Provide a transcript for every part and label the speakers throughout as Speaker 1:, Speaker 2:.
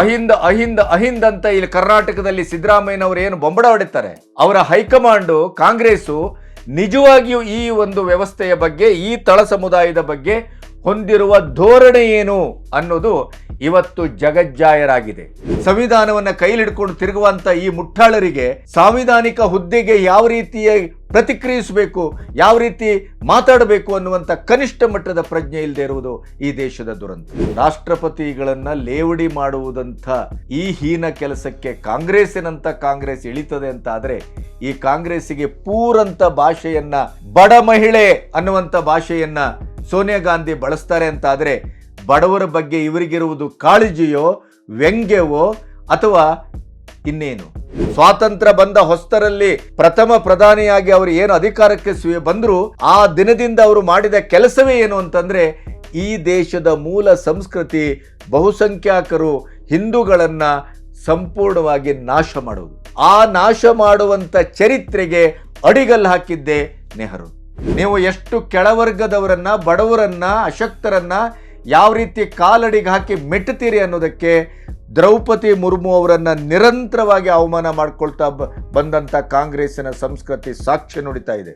Speaker 1: ಅಹಿಂದ ಅಹಿಂದ ಅಹಿಂದ ಅಂತ ಇಲ್ಲಿ ಕರ್ನಾಟಕದಲ್ಲಿ ಸಿದ್ದರಾಮಯ್ಯನವರು ಏನು ಬೊಂಬಡ ಹೊಡಿತಾರೆ? ಅವರ ಹೈಕಮಾಂಡು ಕಾಂಗ್ರೆಸ್ ನಿಜವಾಗಿಯೂ ಈ ಒಂದು ವ್ಯವಸ್ಥೆಯ ಬಗ್ಗೆ, ಈ ತಳ ಸಮುದಾಯದ ಬಗ್ಗೆ ಹೊಂದಿರುವ ಧೋರಣೆ ಏನು ಅನ್ನೋದು ಇವತ್ತು ಜಗಜ್ಜಾಯರಾಗಿದೆ ಸಂವಿಧಾನವನ್ನ ಕೈಲಿಡ್ಕೊಂಡು ತಿರುಗುವಂತ ಈ ಮುಟ್ಟಾಳರಿಗೆ ಸಾಂವಿಧಾನಿಕ ಹುದ್ದೆಗೆ ಯಾವ ರೀತಿಯ ಪ್ರತಿಕ್ರಿಯಿಸಬೇಕು, ಯಾವ ರೀತಿ ಮಾತಾಡಬೇಕು ಅನ್ನುವಂಥ ಕನಿಷ್ಠ ಮಟ್ಟದ ಪ್ರಜ್ಞೆ ಇಲ್ಲದೆ ಇರುವುದು ಈ ದೇಶದ ದುರಂತ. ರಾಷ್ಟ್ರಪತಿಗಳನ್ನು ಲೇವಡಿ ಮಾಡುವುದಂಥ ಈ ಹೀನ ಕೆಲಸಕ್ಕೆ ಕಾಂಗ್ರೆಸ್ಸಿನಂತ ಕಾಂಗ್ರೆಸ್ ಇಳಿತದೆ ಅಂತ ಆದ್ರೆ, ಈ ಕಾಂಗ್ರೆಸ್ಸಿಗೆ ಪೂರಂತ ಭಾಷೆಯನ್ನ ಬಡ ಮಹಿಳೆ ಅನ್ನುವಂಥ ಭಾಷೆಯನ್ನ ಸೋನಿಯಾ ಗಾಂಧಿ ಬಳಸ್ತಾರೆ ಅಂತ ಆದರೆ, ಬಡವರ ಬಗ್ಗೆ ಇವರಿಗಿರುವುದು ಕಾಳಜಿಯೋ, ವ್ಯಂಗ್ಯವೋ ಅಥವಾ ಇನ್ನೇನು? ಸ್ವಾತಂತ್ರ್ಯ ಬಂದ ಹೊಸ್ತರಲ್ಲಿ ಪ್ರಥಮ ಪ್ರಧಾನಿಯಾಗಿ ಅವರು ಏನು ಅಧಿಕಾರಕ್ಕೆ ಬಂದ್ರು, ಆ ದಿನದಿಂದ ಅವರು ಮಾಡಿದ ಕೆಲಸವೇ ಏನು ಅಂತಂದ್ರೆ, ಈ ದೇಶದ ಮೂಲ ಸಂಸ್ಕೃತಿ ಬಹುಸಂಖ್ಯಾತರು ಹಿಂದೂಗಳನ್ನ ಸಂಪೂರ್ಣವಾಗಿ ನಾಶ ಮಾಡುವುದು ಆ ನಾಶ ಮಾಡುವಂತ ಚರಿತ್ರೆಗೆ ಅಡಿಗಲ್ಲು ಹಾಕಿದ್ದೆ ನೆಹರು. ನೀವು ಎಷ್ಟು ಕೆಳವರ್ಗದವರನ್ನ, ಬಡವರನ್ನ, ಅಶಕ್ತರನ್ನ ಯಾವ ರೀತಿ ಕಾಲಡಿಗೆ ಹಾಕಿ ಮೆಟ್ಟುತ್ತೀರಿ ಅನ್ನೋದಕ್ಕೆ ದ್ರೌಪದಿ ಮುರ್ಮು ಅವರನ್ನು ನಿರಂತರವಾಗಿ ಅವಮಾನ ಮಾಡಿಕೊಳ್ತಾ ಬಂದಂಥ ಕಾಂಗ್ರೆಸ್ಸಿನ ಸಂಸ್ಕೃತಿ ಸಾಕ್ಷ್ಯ ನುಡಿತಾ ಇದೆ.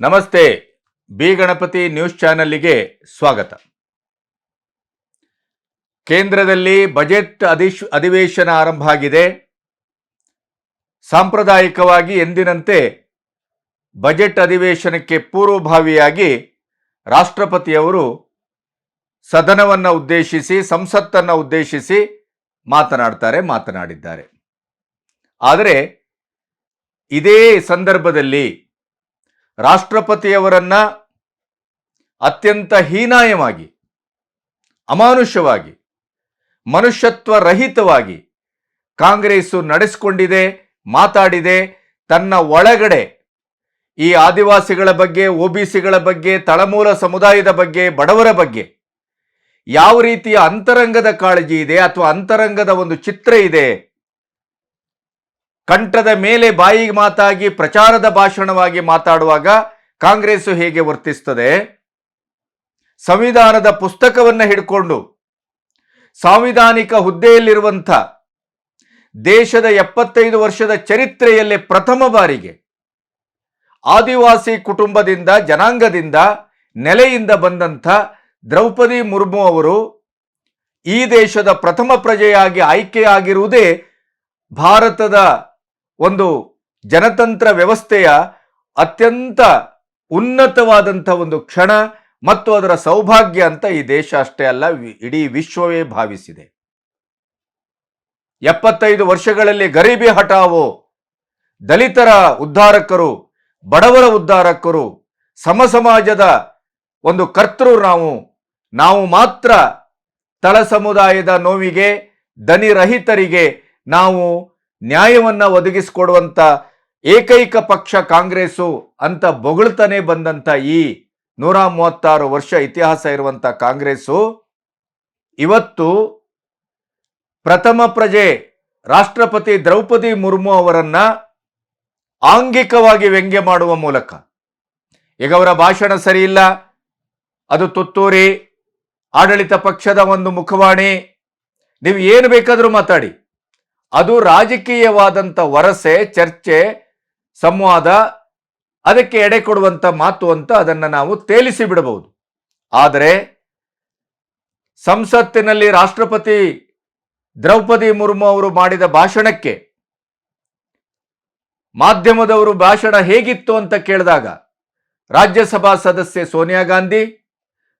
Speaker 1: ನಮಸ್ತೆ. ಬಿ ಗಣಪತಿ ನ್ಯೂಸ್ ಚಾನಲ್ಗೆ ಸ್ವಾಗತ. ಕೇಂದ್ರದಲ್ಲಿ ಬಜೆಟ್ ಅಧಿಶ್, ಅಧಿವೇಶನ ಆರಂಭ ಆಗಿದೆ. ಸಾಂಪ್ರದಾಯಿಕವಾಗಿ ಎಂದಿನಂತೆ ಬಜೆಟ್ ಅಧಿವೇಶನಕ್ಕೆ ಪೂರ್ವಭಾವಿಯಾಗಿ ರಾಷ್ಟ್ರಪತಿಯವರು ಸದನವನ್ನು ಉದ್ದೇಶಿಸಿ, ಸಂಸತ್ತನ್ನು ಉದ್ದೇಶಿಸಿ ಮಾತನಾಡ್ತಾರೆ, ಮಾತನಾಡಿದ್ದಾರೆ. ಆದರೆ ಇದೇ ಸಂದರ್ಭದಲ್ಲಿ ರಾಷ್ಟ್ರಪತಿಯವರನ್ನು ಅತ್ಯಂತ ಹೀನಾಯವಾಗಿ ಅಮಾನುಷವಾಗಿ ಮನುಷ್ಯತ್ವ ರಹಿತವಾಗಿ ಕಾಂಗ್ರೆಸ್ಸು ನಡೆಸಿಕೊಂಡಿದೆ, ಮಾತಾಡಿದೆ, ತನ್ನ ಒಳಗಡೆ ಈ ಆದಿವಾಸಿಗಳ ಬಗ್ಗೆ ಒಬಿಸಿಗಳ ಬಗ್ಗೆ, ತಳಮೂಲ ಸಮುದಾಯದ ಬಗ್ಗೆ, ಬಡವರ ಬಗ್ಗೆ ಯಾವ ರೀತಿಯ ಅಂತರಂಗದ ಕಾಳಜಿ ಇದೆ ಅಥವಾ ಅಂತರಂಗದ ಒಂದು ಚಿತ್ರ ಇದೆ? ಕಂಠದ ಮೇಲೆ ಬಾಯಿ ಮಾತಾಗಿ, ಪ್ರಚಾರದ ಭಾಷಣವಾಗಿ ಮಾತಾಡುವಾಗ ಕಾಂಗ್ರೆಸ್ ಹೇಗೆ ವರ್ತಿಸ್ತದೆ? ಸಂವಿಧಾನದ ಪುಸ್ತಕವನ್ನು ಹಿಡ್ಕೊಂಡು ಸಾಂವಿಧಾನಿಕ ಹುದ್ದೆಯಲ್ಲಿರುವಂಥ ದೇಶದ ಎಪ್ಪತ್ತೈದು ವರ್ಷದ ಚರಿತ್ರೆಯಲ್ಲೇ ಪ್ರಥಮ ಬಾರಿಗೆ ಆದಿವಾಸಿ ಕುಟುಂಬದಿಂದ, ಜನಾಂಗದಿಂದ ನೆಲೆಯಿಂದ ಬಂದಂಥ ದ್ರೌಪದಿ ಮುರ್ಮು ಅವರು ಈ ದೇಶದ ಪ್ರಥಮ ಪ್ರಜೆಯಾಗಿ ಆಯ್ಕೆಯಾಗಿರುವುದೇ ಭಾರತದ ಒಂದು ಜನತಂತ್ರ ವ್ಯವಸ್ಥೆಯ ಅತ್ಯಂತ ಉನ್ನತವಾದಂಥ ಒಂದು ಕ್ಷಣ. ಮತ್ತು ಅದರ ಸೌಭಾಗ್ಯ ಅಂತ ಈ ದೇಶ ಅಷ್ಟೇ ಅಲ್ಲ ಇಡೀ ವಿಶ್ವವೇ ಭಾವಿಸಿದೆ. ಎಪ್ಪತ್ತೈದು ವರ್ಷಗಳಲ್ಲಿ ಗರೀಬಿ ಹಠಾವೋ, ದಲಿತರ ಉದ್ಧಾರಕರು, ಬಡವರ ಉದ್ಧಾರಕರು, ಸಮಸಮಾಜದ ಒಂದು ಕರ್ತೃ ನಾವು ನಾವು ಮಾತ್ರ ತಳ ಸಮುದಾಯದ ನೋವಿಗೆ ದನಿರಹಿತರಿಗೆ ನಾವು ನ್ಯಾಯವನ್ನ ಒದಗಿಸಿಕೊಡುವಂಥ ಏಕೈಕ ಪಕ್ಷ ಕಾಂಗ್ರೆಸ್ಸು ಅಂತ ಬೊಗಳ್ತಾನೆ ಬಂದಂಥ ಈ ನೂರ ಮೂವತ್ತಾರು ವರ್ಷ ಇತಿಹಾಸ ಇರುವಂತ ಕಾಂಗ್ರೆಸ್ಸು ಇವತ್ತು ಪ್ರಥಮ ಪ್ರಜೆ ರಾಷ್ಟ್ರಪತಿ ದ್ರೌಪದಿ ಮುರ್ಮು ಅವರನ್ನ ಆಂಗಿಕವಾಗಿ ವ್ಯಂಗ್ಯ ಮಾಡುವ ಮೂಲಕ. ಈಗ ಅವರ ಭಾಷಣ ಸರಿಯಿಲ್ಲ ಅದು ತುತ್ತೂರಿ, ಆಡಳಿತ ಪಕ್ಷದ ಒಂದು ಮುಖವಾಣಿ. ನೀವು ಏನು ಬೇಕಾದರೂ ಮಾತಾಡಿ. ಅದು ರಾಜಕೀಯವಾದಂಥ ವರಸೆ, ಚರ್ಚೆ, ಸಂವಾದ ಅದಕ್ಕೆ ಎಡೆ ಕೊಡುವಂಥ ಮಾತು ಅಂತ ಅದನ್ನು ನಾವು ತೇಲಿಸಿ ಬಿಡಬಹುದು ಆದರೆ ಸಂಸತ್ತಿನಲ್ಲಿ ರಾಷ್ಟ್ರಪತಿ ದ್ರೌಪದಿ ಮುರ್ಮು ಅವರು ಮಾಡಿದ ಭಾಷಣಕ್ಕೆ ಮಾಧ್ಯಮದವರು ಭಾಷಣ ಹೇಗಿತ್ತು ಅಂತ ಕೇಳಿದಾಗ ರಾಜ್ಯಸಭಾ ಸದಸ್ಯೆ ಸೋನಿಯಾ ಗಾಂಧಿ,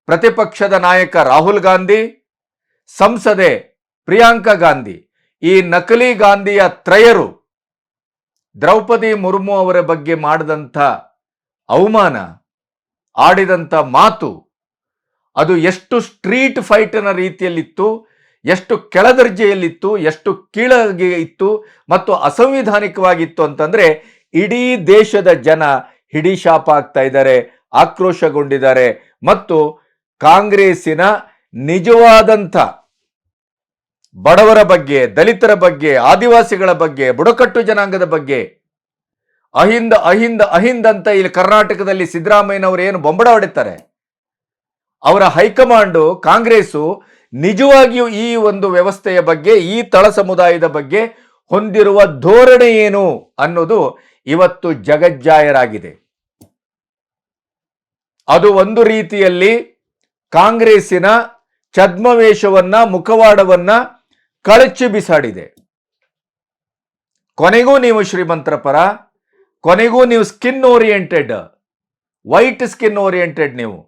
Speaker 1: ಪ್ರತಿಪಕ್ಷದ ನಾಯಕ ರಾಹುಲ್ ಗಾಂಧಿ, ಸಂಸದೆ ಪ್ರಿಯಾಂಕಾ ಗಾಂಧಿ ಈ ನಕಲಿ ಗಾಂಧಿಯ ತ್ರಯರು ದ್ರೌಪದಿ ಮುರ್ಮು ಅವರ ಬಗ್ಗೆ ಮಾಡಿದಂಥ ಅವಮಾನ, ಆಡಿದಂಥ ಮಾತು, ಅದು ಎಷ್ಟು ಸ್ಟ್ರೀಟ್ ಫೈಟನ ರೀತಿಯಲ್ಲಿತ್ತು, ಎಷ್ಟು ಕೆಳದರ್ಜೆಯಲ್ಲಿತ್ತು, ಎಷ್ಟು ಕೀಳಗೆ ಇತ್ತು ಮತ್ತು ಅಸಂವಿಧಾನಿಕವಾಗಿತ್ತು ಅಂತಂದರೆ ಇಡೀ ದೇಶದ ಜನ ಹಿಡಿಶಾಪ ಆಗ್ತಾ ಇದ್ದಾರೆ, ಆಕ್ರೋಶಗೊಂಡಿದ್ದಾರೆ ಮತ್ತು ಕಾಂಗ್ರೆಸ್ಸಿನ ನಿಜವಾದಂಥ ಬಡವರ ಬಗ್ಗೆ, ದಲಿತರ ಬಗ್ಗೆ, ಆದಿವಾಸಿಗಳ ಬಗ್ಗೆ, ಬುಡಕಟ್ಟು ಜನಾಂಗದ ಬಗ್ಗೆ. ಅಹಿಂದ ಅಹಿಂದ ಅಹಿಂದ ಅಂತ ಇಲ್ಲಿ ಕರ್ನಾಟಕದಲ್ಲಿ ಸಿದ್ದರಾಮಯ್ಯನವರು ಏನು ಬೊಂಬಡ ಹೊಡಿತಾರೆ? ಅವರ ಹೈಕಮಾಂಡು, ಕಾಂಗ್ರೆಸ್ಸು ನಿಜವಾಗಿಯೂ ಈ ಒಂದು ವ್ಯವಸ್ಥೆಯ ಬಗ್ಗೆ, ಈ ತಳ ಸಮುದಾಯದ ಬಗ್ಗೆ ಹೊಂದಿರುವ ಧೋರಣೆ ಏನು ಅನ್ನೋದು ಇವತ್ತು ಜಗಜ್ಜಾಯರಾಗಿದೆ ಅದು ಒಂದು ರೀತಿಯಲ್ಲಿ ಕಾಂಗ್ರೆಸ್ಸಿನ ಛದ್ಮವೇಷವನ್ನ, ಮುಖವಾಡವನ್ನ ಕಳಚಿ ಬಿಸಾಡಿದೆ. ಕೊನೆಗೂ ನೀವು ಶ್ರೀಮಂತರ ಪರ, ಕೊನೆಗೂ ನೀವು skin oriented white skin oriented ನೀವು.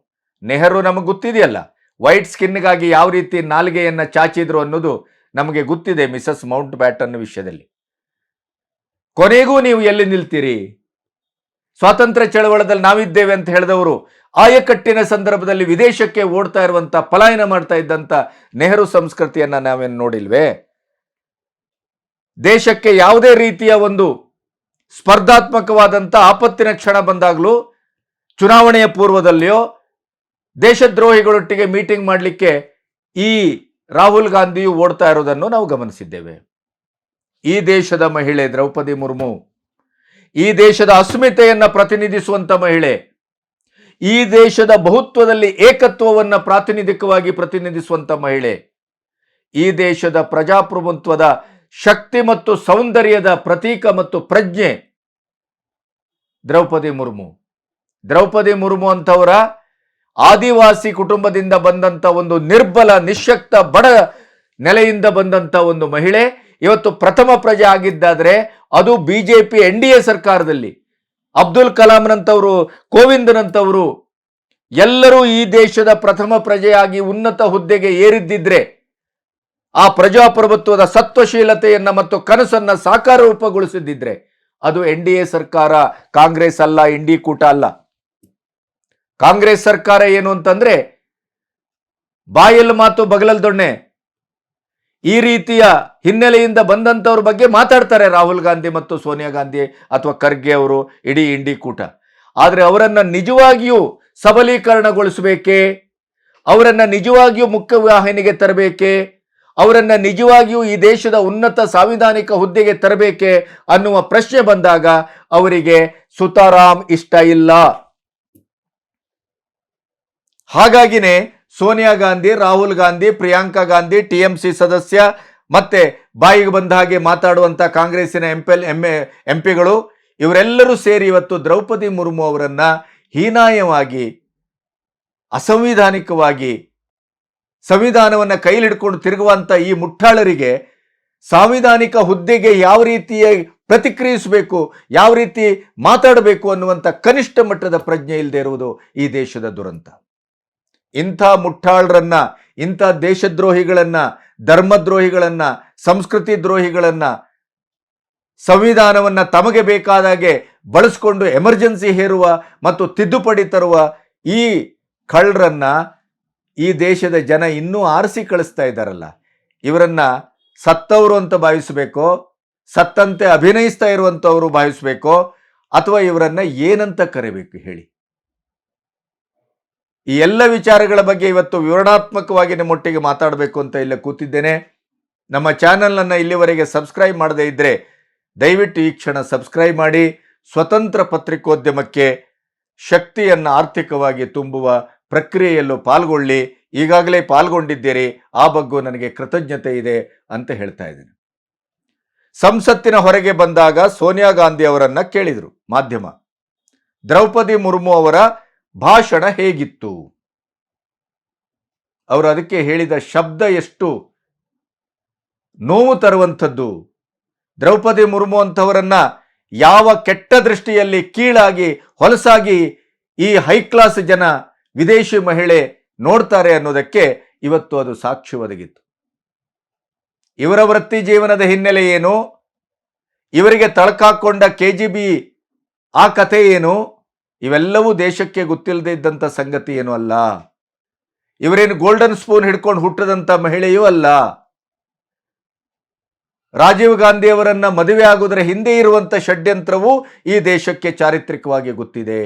Speaker 1: ನೆಹರು ನಮಗೆ ಗೊತ್ತಿದೆಯಲ್ಲ ವೈಟ್ ಸ್ಕಿನ್ಗಾಗಿ ಯಾವ ರೀತಿ ನಾಲ್ಗೆಯನ್ನ ಚಾಚಿದ್ರು ಅನ್ನೋದು ನಮಗೆ ಗೊತ್ತಿದೆ ಮಿಸಸ್ ಮೌಂಟ್ ಬ್ಯಾಟನ್ ವಿಷಯದಲ್ಲಿ. ಕೊನೆಗೂ ನೀವು ಎಲ್ಲಿ ನಿಲ್ತೀರಿ? ಸ್ವಾತಂತ್ರ್ಯ ಚಳವಳದಲ್ಲಿ ನಾವಿದ್ದೇವೆ ಅಂತ ಹೇಳಿದವರು ಆಯಕಟ್ಟಿನ ಸಂದರ್ಭದಲ್ಲಿ ವಿದೇಶಕ್ಕೆ ಓಡ್ತಾ ಇರುವಂತ ಪಲಾಯನ ಮಾಡ್ತಾ ಇದ್ದಂತ ನೆಹರು ಸಂಸ್ಕೃತಿಯನ್ನ ನಾವೇನು ನೋಡಿಲ್ವೇ? ದೇಶಕ್ಕೆ ಯಾವುದೇ ರೀತಿಯ ಒಂದು ಸ್ಪರ್ಧಾತ್ಮಕವಾದಂಥ ಆಪತ್ತಿನ ಕ್ಷಣ ಬಂದಾಗಲೂ ಚುನಾವಣೆಯ ಪೂರ್ವದಲ್ಲಿಯೋ ದೇಶದ್ರೋಹಿಗಳೊಟ್ಟಿಗೆ ಮೀಟಿಂಗ್ ಮಾಡಲಿಕ್ಕೆ ಈ ರಾಹುಲ್ ಗಾಂಧಿಯು ಓಡ್ತಾ ಇರೋದನ್ನು ನಾವು ಗಮನಿಸಿದ್ದೇವೆ. ಈ ದೇಶದ ಮಹಿಳೆ ದ್ರೌಪದಿ ಮುರ್ಮು, ಈ ದೇಶದ ಅಸ್ಮಿತೆಯನ್ನು ಪ್ರತಿನಿಧಿಸುವಂತ ಮಹಿಳೆ ಈ ದೇಶದ ಬಹುತ್ವದಲ್ಲಿ ಏಕತ್ವವನ್ನು ಪ್ರಾತಿನಿಧಿಕವಾಗಿ ಪ್ರತಿನಿಧಿಸುವಂಥ ಮಹಿಳೆ. ಈ ದೇಶದ ಪ್ರಜಾಪ್ರಭುತ್ವದ ಶಕ್ತಿ ಮತ್ತು ಸೌಂದರ್ಯದ ಪ್ರತೀಕ ಮತ್ತು ಪ್ರಜ್ಞೆ ದ್ರೌಪದಿ ಮುರ್ಮು. ದ್ರೌಪದಿ ಮುರ್ಮು ಅಂತವರ ಆದಿವಾಸಿ ಕುಟುಂಬದಿಂದ ಬಂದಂತ ಒಂದು ನಿರ್ಬಲ, ನಿಶಕ್ತ, ಬಡ ನೆಲೆಯಿಂದ ಬಂದಂತ ಒಂದು ಮಹಿಳೆ. ಇವತ್ತು ಪ್ರಥಮ ಪ್ರಜೆ ಆಗಿದ್ದಾದರೆ ಅದು ಬಿಜೆಪಿ, ಎನ್ ಡಿ ಎ ಸರ್ಕಾರದಲ್ಲಿ. ಅಬ್ದುಲ್ ಕಲಾಂನಂಥವರು ಕೋವಿಂದನಂಥವರು ಎಲ್ಲರೂ ಈ ದೇಶದ ಪ್ರಥಮ ಪ್ರಜೆಯಾಗಿ ಉನ್ನತ ಹುದ್ದೆಗೆ ಏರಿದ್ದಿದ್ರೆ ಆ ಪ್ರಜಾಪ್ರಭುತ್ವದ ಸತ್ವಶೀಲತೆಯನ್ನ ಮತ್ತು ಕನಸನ್ನ ಸಾಕಾರ ರೂಪಗೊಳಿಸಿದ್ದಿದ್ರೆ ಅದು ಎನ್ ಡಿ ಎ ಸರ್ಕಾರ, ಕಾಂಗ್ರೆಸ್ ಅಲ್ಲ ಇಂಡಿ ಕೂಟ ಅಲ್ಲ. ಕಾಂಗ್ರೆಸ್ ಸರ್ಕಾರ ಏನು ಅಂತಂದ್ರೆ ಬಾಯಲ್ಲಿ ಮಾತು ಬಗಲಲ್ ದೊಣ್ಣೆ ಈ ರೀತಿಯ ಹಿನ್ನೆಲೆಯಿಂದ ಬಂದಂಥವ್ರ ಬಗ್ಗೆ ಮಾತಾಡ್ತಾರೆ ರಾಹುಲ್ ಗಾಂಧಿ ಮತ್ತು ಸೋನಿಯಾ ಗಾಂಧಿ ಅಥವಾ ಖರ್ಗೆ ಅವರು, ಇಡೀ ಇಂಡಿ ಕೂಟ. ಆದರೆ ಅವರನ್ನು ನಿಜವಾಗಿಯೂ ಸಬಲೀಕರಣಗೊಳಿಸಬೇಕೇ? ಅವರನ್ನು ನಿಜವಾಗಿಯೂ ಮುಖ್ಯವಾಹಿನಿಗೆ ತರಬೇಕೇ? ಅವರನ್ನು ನಿಜವಾಗಿಯೂ ಈ ದೇಶದ ಉನ್ನತ ಸಾಂವಿಧಾನಿಕ ಹುದ್ದೆಗೆ ತರಬೇಕೆ ಅನ್ನುವ ಪ್ರಶ್ನೆ ಬಂದಾಗ ಅವರಿಗೆ ಸುತಾರಾಮ್ ಇಷ್ಟ ಇಲ್ಲ. ಹಾಗಾಗಿನೇ Sonia Gandhi, Rahul Gandhi, Priyanka Gandhi, T M C ಸದಸ್ಯ ಮತ್ತೆ ಬಾಯಿಗೆ ಬಂದ ಹಾಗೆ ಮಾತಾಡುವಂತ ಕಾಂಗ್ರೆಸ್ಸಿನ ಎಂಪೆಲ್ ಎಂ ಪಿಗಳು ಇವರೆಲ್ಲರೂ ಸೇರಿ ಇವತ್ತು ದ್ರೌಪದಿ ಮುರ್ಮು ಅವರನ್ನ ಹೀನಾಯವಾಗಿ, ಅಸಂವಿಧಾನಿಕವಾಗಿ, ಸಂವಿಧಾನವನ್ನ ಕೈಲಿಡ್ಕೊಂಡು ತಿರುಗುವಂತ ಈ ಮುಟ್ಟಾಳರಿಗೆ ಸಾಂವಿಧಾನಿಕ ಹುದ್ದೆಗೆ ಯಾವ ರೀತಿಯ ಪ್ರತಿಕ್ರಿಯಿಸಬೇಕು, ಯಾವ ರೀತಿ ಮಾತಾಡಬೇಕು ಅನ್ನುವಂಥ ಕನಿಷ್ಠ ಮಟ್ಟದ ಪ್ರಜ್ಞೆ ಇಲ್ಲದೆ ಇರುವುದು ಈ ದೇಶದ ದುರಂತ. ಇಂಥ ಮುಟ್ಟಾಳರನ್ನ, ಇಂಥ ದೇಶದ್ರೋಹಿಗಳನ್ನ, ಧರ್ಮದ್ರೋಹಿಗಳನ್ನ, ಸಂಸ್ಕೃತಿ ದ್ರೋಹಿಗಳನ್ನ ಸಂವಿಧಾನವನ್ನ ತಮಗೆ ಬೇಕಾದಾಗೆ ಬಳಸ್ಕೊಂಡು ಎಮರ್ಜೆನ್ಸಿ ಹೇರುವ ಮತ್ತು ತಿದ್ದುಪಡಿ ತರುವ ಈ ಕಳ್ಳರನ್ನ ಈ ದೇಶದ ಜನ ಇನ್ನೂ ಆರಿಸಿ ಕಳಿಸ್ತಾ ಇದ್ದಾರಲ್ಲ. ಇವರನ್ನ ಸತ್ತವರು ಅಂತ ಭಾವಿಸಬೇಕೋ, ಸತ್ತಂತೆ ಅಭಿನಯಿಸ್ತಾ ಇರುವಂಥವರು ಭಾವಿಸಬೇಕೋ, ಅಥವಾ ಇವರನ್ನ ಏನಂತ ಕರಿಬೇಕು ಹೇಳಿ. ಈ ಎಲ್ಲ ವಿಚಾರಗಳ ಬಗ್ಗೆ ಇವತ್ತು ವಿವರಣಾತ್ಮಕವಾಗಿ ನಿಮ್ಮೊಟ್ಟಿಗೆ ಮಾತಾಡಬೇಕು ಅಂತ ಇಲ್ಲ ಕೂತಿದ್ದೇನೆ. ನಮ್ಮ ಚಾನಲನ್ನು ಇಲ್ಲಿವರೆಗೆ ಸಬ್ಸ್ಕ್ರೈಬ್ ಮಾಡದೇ ಇದ್ದರೆ ದಯವಿಟ್ಟು ಈ ಕ್ಷಣ ಸಬ್ಸ್ಕ್ರೈಬ್ ಮಾಡಿ. ಸ್ವತಂತ್ರ ಪತ್ರಿಕೋದ್ಯಮಕ್ಕೆ ಶಕ್ತಿಯನ್ನು ಆರ್ಥಿಕವಾಗಿ ತುಂಬುವ ಪ್ರಕ್ರಿಯೆಯಲ್ಲೂ ಪಾಲ್ಗೊಳ್ಳಿ. ಈಗಾಗಲೇ ಪಾಲ್ಗೊಂಡಿದ್ದೀರಿ. ಆ ಬಗ್ಗೆ ನನಗೆ ಕೃತಜ್ಞತೆ ಇದೆ ಅಂತ ಹೇಳ್ತಾ ಇದ್ದೀನಿ. ಸಂಸತ್ತಿನ ಹೊರಗೆ ಬಂದಾಗ ಸೋನಿಯಾ ಗಾಂಧಿ ಅವರನ್ನು ಕೇಳಿದರು ಮಾಧ್ಯಮ. ದ್ರೌಪದಿ ಮುರ್ಮು ಅವರ ಭಾಷಣ ಹೇಗಿತ್ತು? ಅವರು ಅದಕ್ಕೆ ಹೇಳಿದ ಶಬ್ದ ಎಷ್ಟು? ನೋವು ತರುವಂಥದ್ದು. ದ್ರೌಪದಿ ಮುರ್ಮು ಅಂಥವರನ್ನ ಯಾವ ಕೆಟ್ಟ ದೃಷ್ಟಿಯಲ್ಲಿ ಕೀಳಾಗಿ, ಹೊಲಸಾಗಿ ಈ ಹೈಕ್ಲಾಸ್ ಜನ ವಿದೇಶಿ ಮಹಿಳೆ ನೋಡ್ತಾರೆ ಅನ್ನೋದಕ್ಕೆ ಇವತ್ತು ಅದು ಸಾಕ್ಷಿ ಒದಗಿತ್ತು. ಇವರ ವೃತ್ತಿ ಜೀವನದ ಹಿನ್ನೆಲೆ ಏನು? ಇವರಿಗೆ ತಳಕಾಕೊಂಡ ಕೆ ಜಿ ಬಿ ಆ ಕಥೆ ಏನು? ಇವೆಲ್ಲವೂ ದೇಶಕ್ಕೆ ಗೊತ್ತಿಲ್ಲದೆ ಇದ್ದಂಥ ಸಂಗತಿ ಏನೂ ಅಲ್ಲ? ಇವರೇನು ಗೋಲ್ಡನ್ ಸ್ಪೂನ್ ಹಿಡ್ಕೊಂಡು ಹುಟ್ಟದಂಥ ಮಹಿಳೆಯೂ ಅಲ್ಲ? ರಾಜೀವ್ ಗಾಂಧಿ ಅವರನ್ನ ಮದುವೆ ಆಗುವುದರ ಹಿಂದೆ ಇರುವಂಥ ಷಡ್ಯಂತ್ರವು ಈ ದೇಶಕ್ಕೆ ಚಾರಿತ್ರಿಕವಾಗಿ ಗೊತ್ತಿದೆ.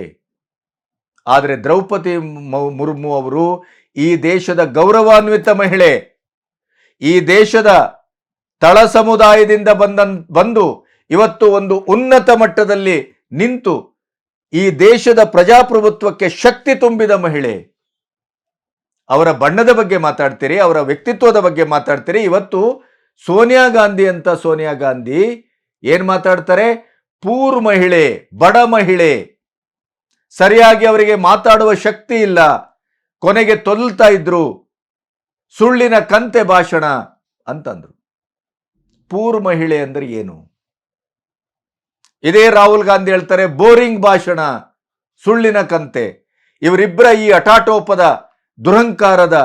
Speaker 1: ಆದರೆ ದ್ರೌಪದಿ ಮುರ್ಮು ಅವರು ಈ ದೇಶದ ಗೌರವಾನ್ವಿತ ಮಹಿಳೆ, ಈ ದೇಶದ ತಳ ಸಮುದಾಯದಿಂದ ಬಂದ ಬಂದು ಇವತ್ತು ಒಂದು ಉನ್ನತ ಮಟ್ಟದಲ್ಲಿ ನಿಂತು ಈ ದೇಶದ ಪ್ರಜಾಪ್ರಭುತ್ವಕ್ಕೆ ಶಕ್ತಿ ತುಂಬಿದ ಮಹಿಳೆ. ಅವರ ಬಣ್ಣದ ಬಗ್ಗೆ ಮಾತಾಡ್ತೀರಿ, ಅವರ ವ್ಯಕ್ತಿತ್ವದ ಬಗ್ಗೆ ಮಾತಾಡ್ತೀರಿ. ಇವತ್ತು ಸೋನಿಯಾ ಗಾಂಧಿ ಅಂತ ಸೋನಿಯಾ ಗಾಂಧಿ ಏನ್ ಮಾತಾಡ್ತಾರೆ? ಪೂರ್ ಮಹಿಳೆ, ಬಡ ಮಹಿಳೆ. ಸರಿಯಾಗಿ ಅವರಿಗೆ ಮಾತಾಡುವ ಶಕ್ತಿ ಇಲ್ಲ. ಕೊನೆಗೆ ತೊಲ್ತಾ ಇದ್ರು. ಸುಳ್ಳಿನ ಕಂತೆ ಭಾಷಣ ಅಂತಂದ್ರು. ಪೂರ್ ಮಹಿಳೆ ಅಂದ್ರೆ ಏನು? ಇದೇ ರಾಹುಲ್ ಗಾಂಧಿ ಹೇಳ್ತಾರೆ, ಬೋರಿಂಗ್ ಭಾಷಣ, ಸುಳ್ಳಿನ ಕಂತೆ. ಇವರಿಬ್ಬರ ಈ ಹಠಾಟೋಪದ ದುರಂಕಾರದ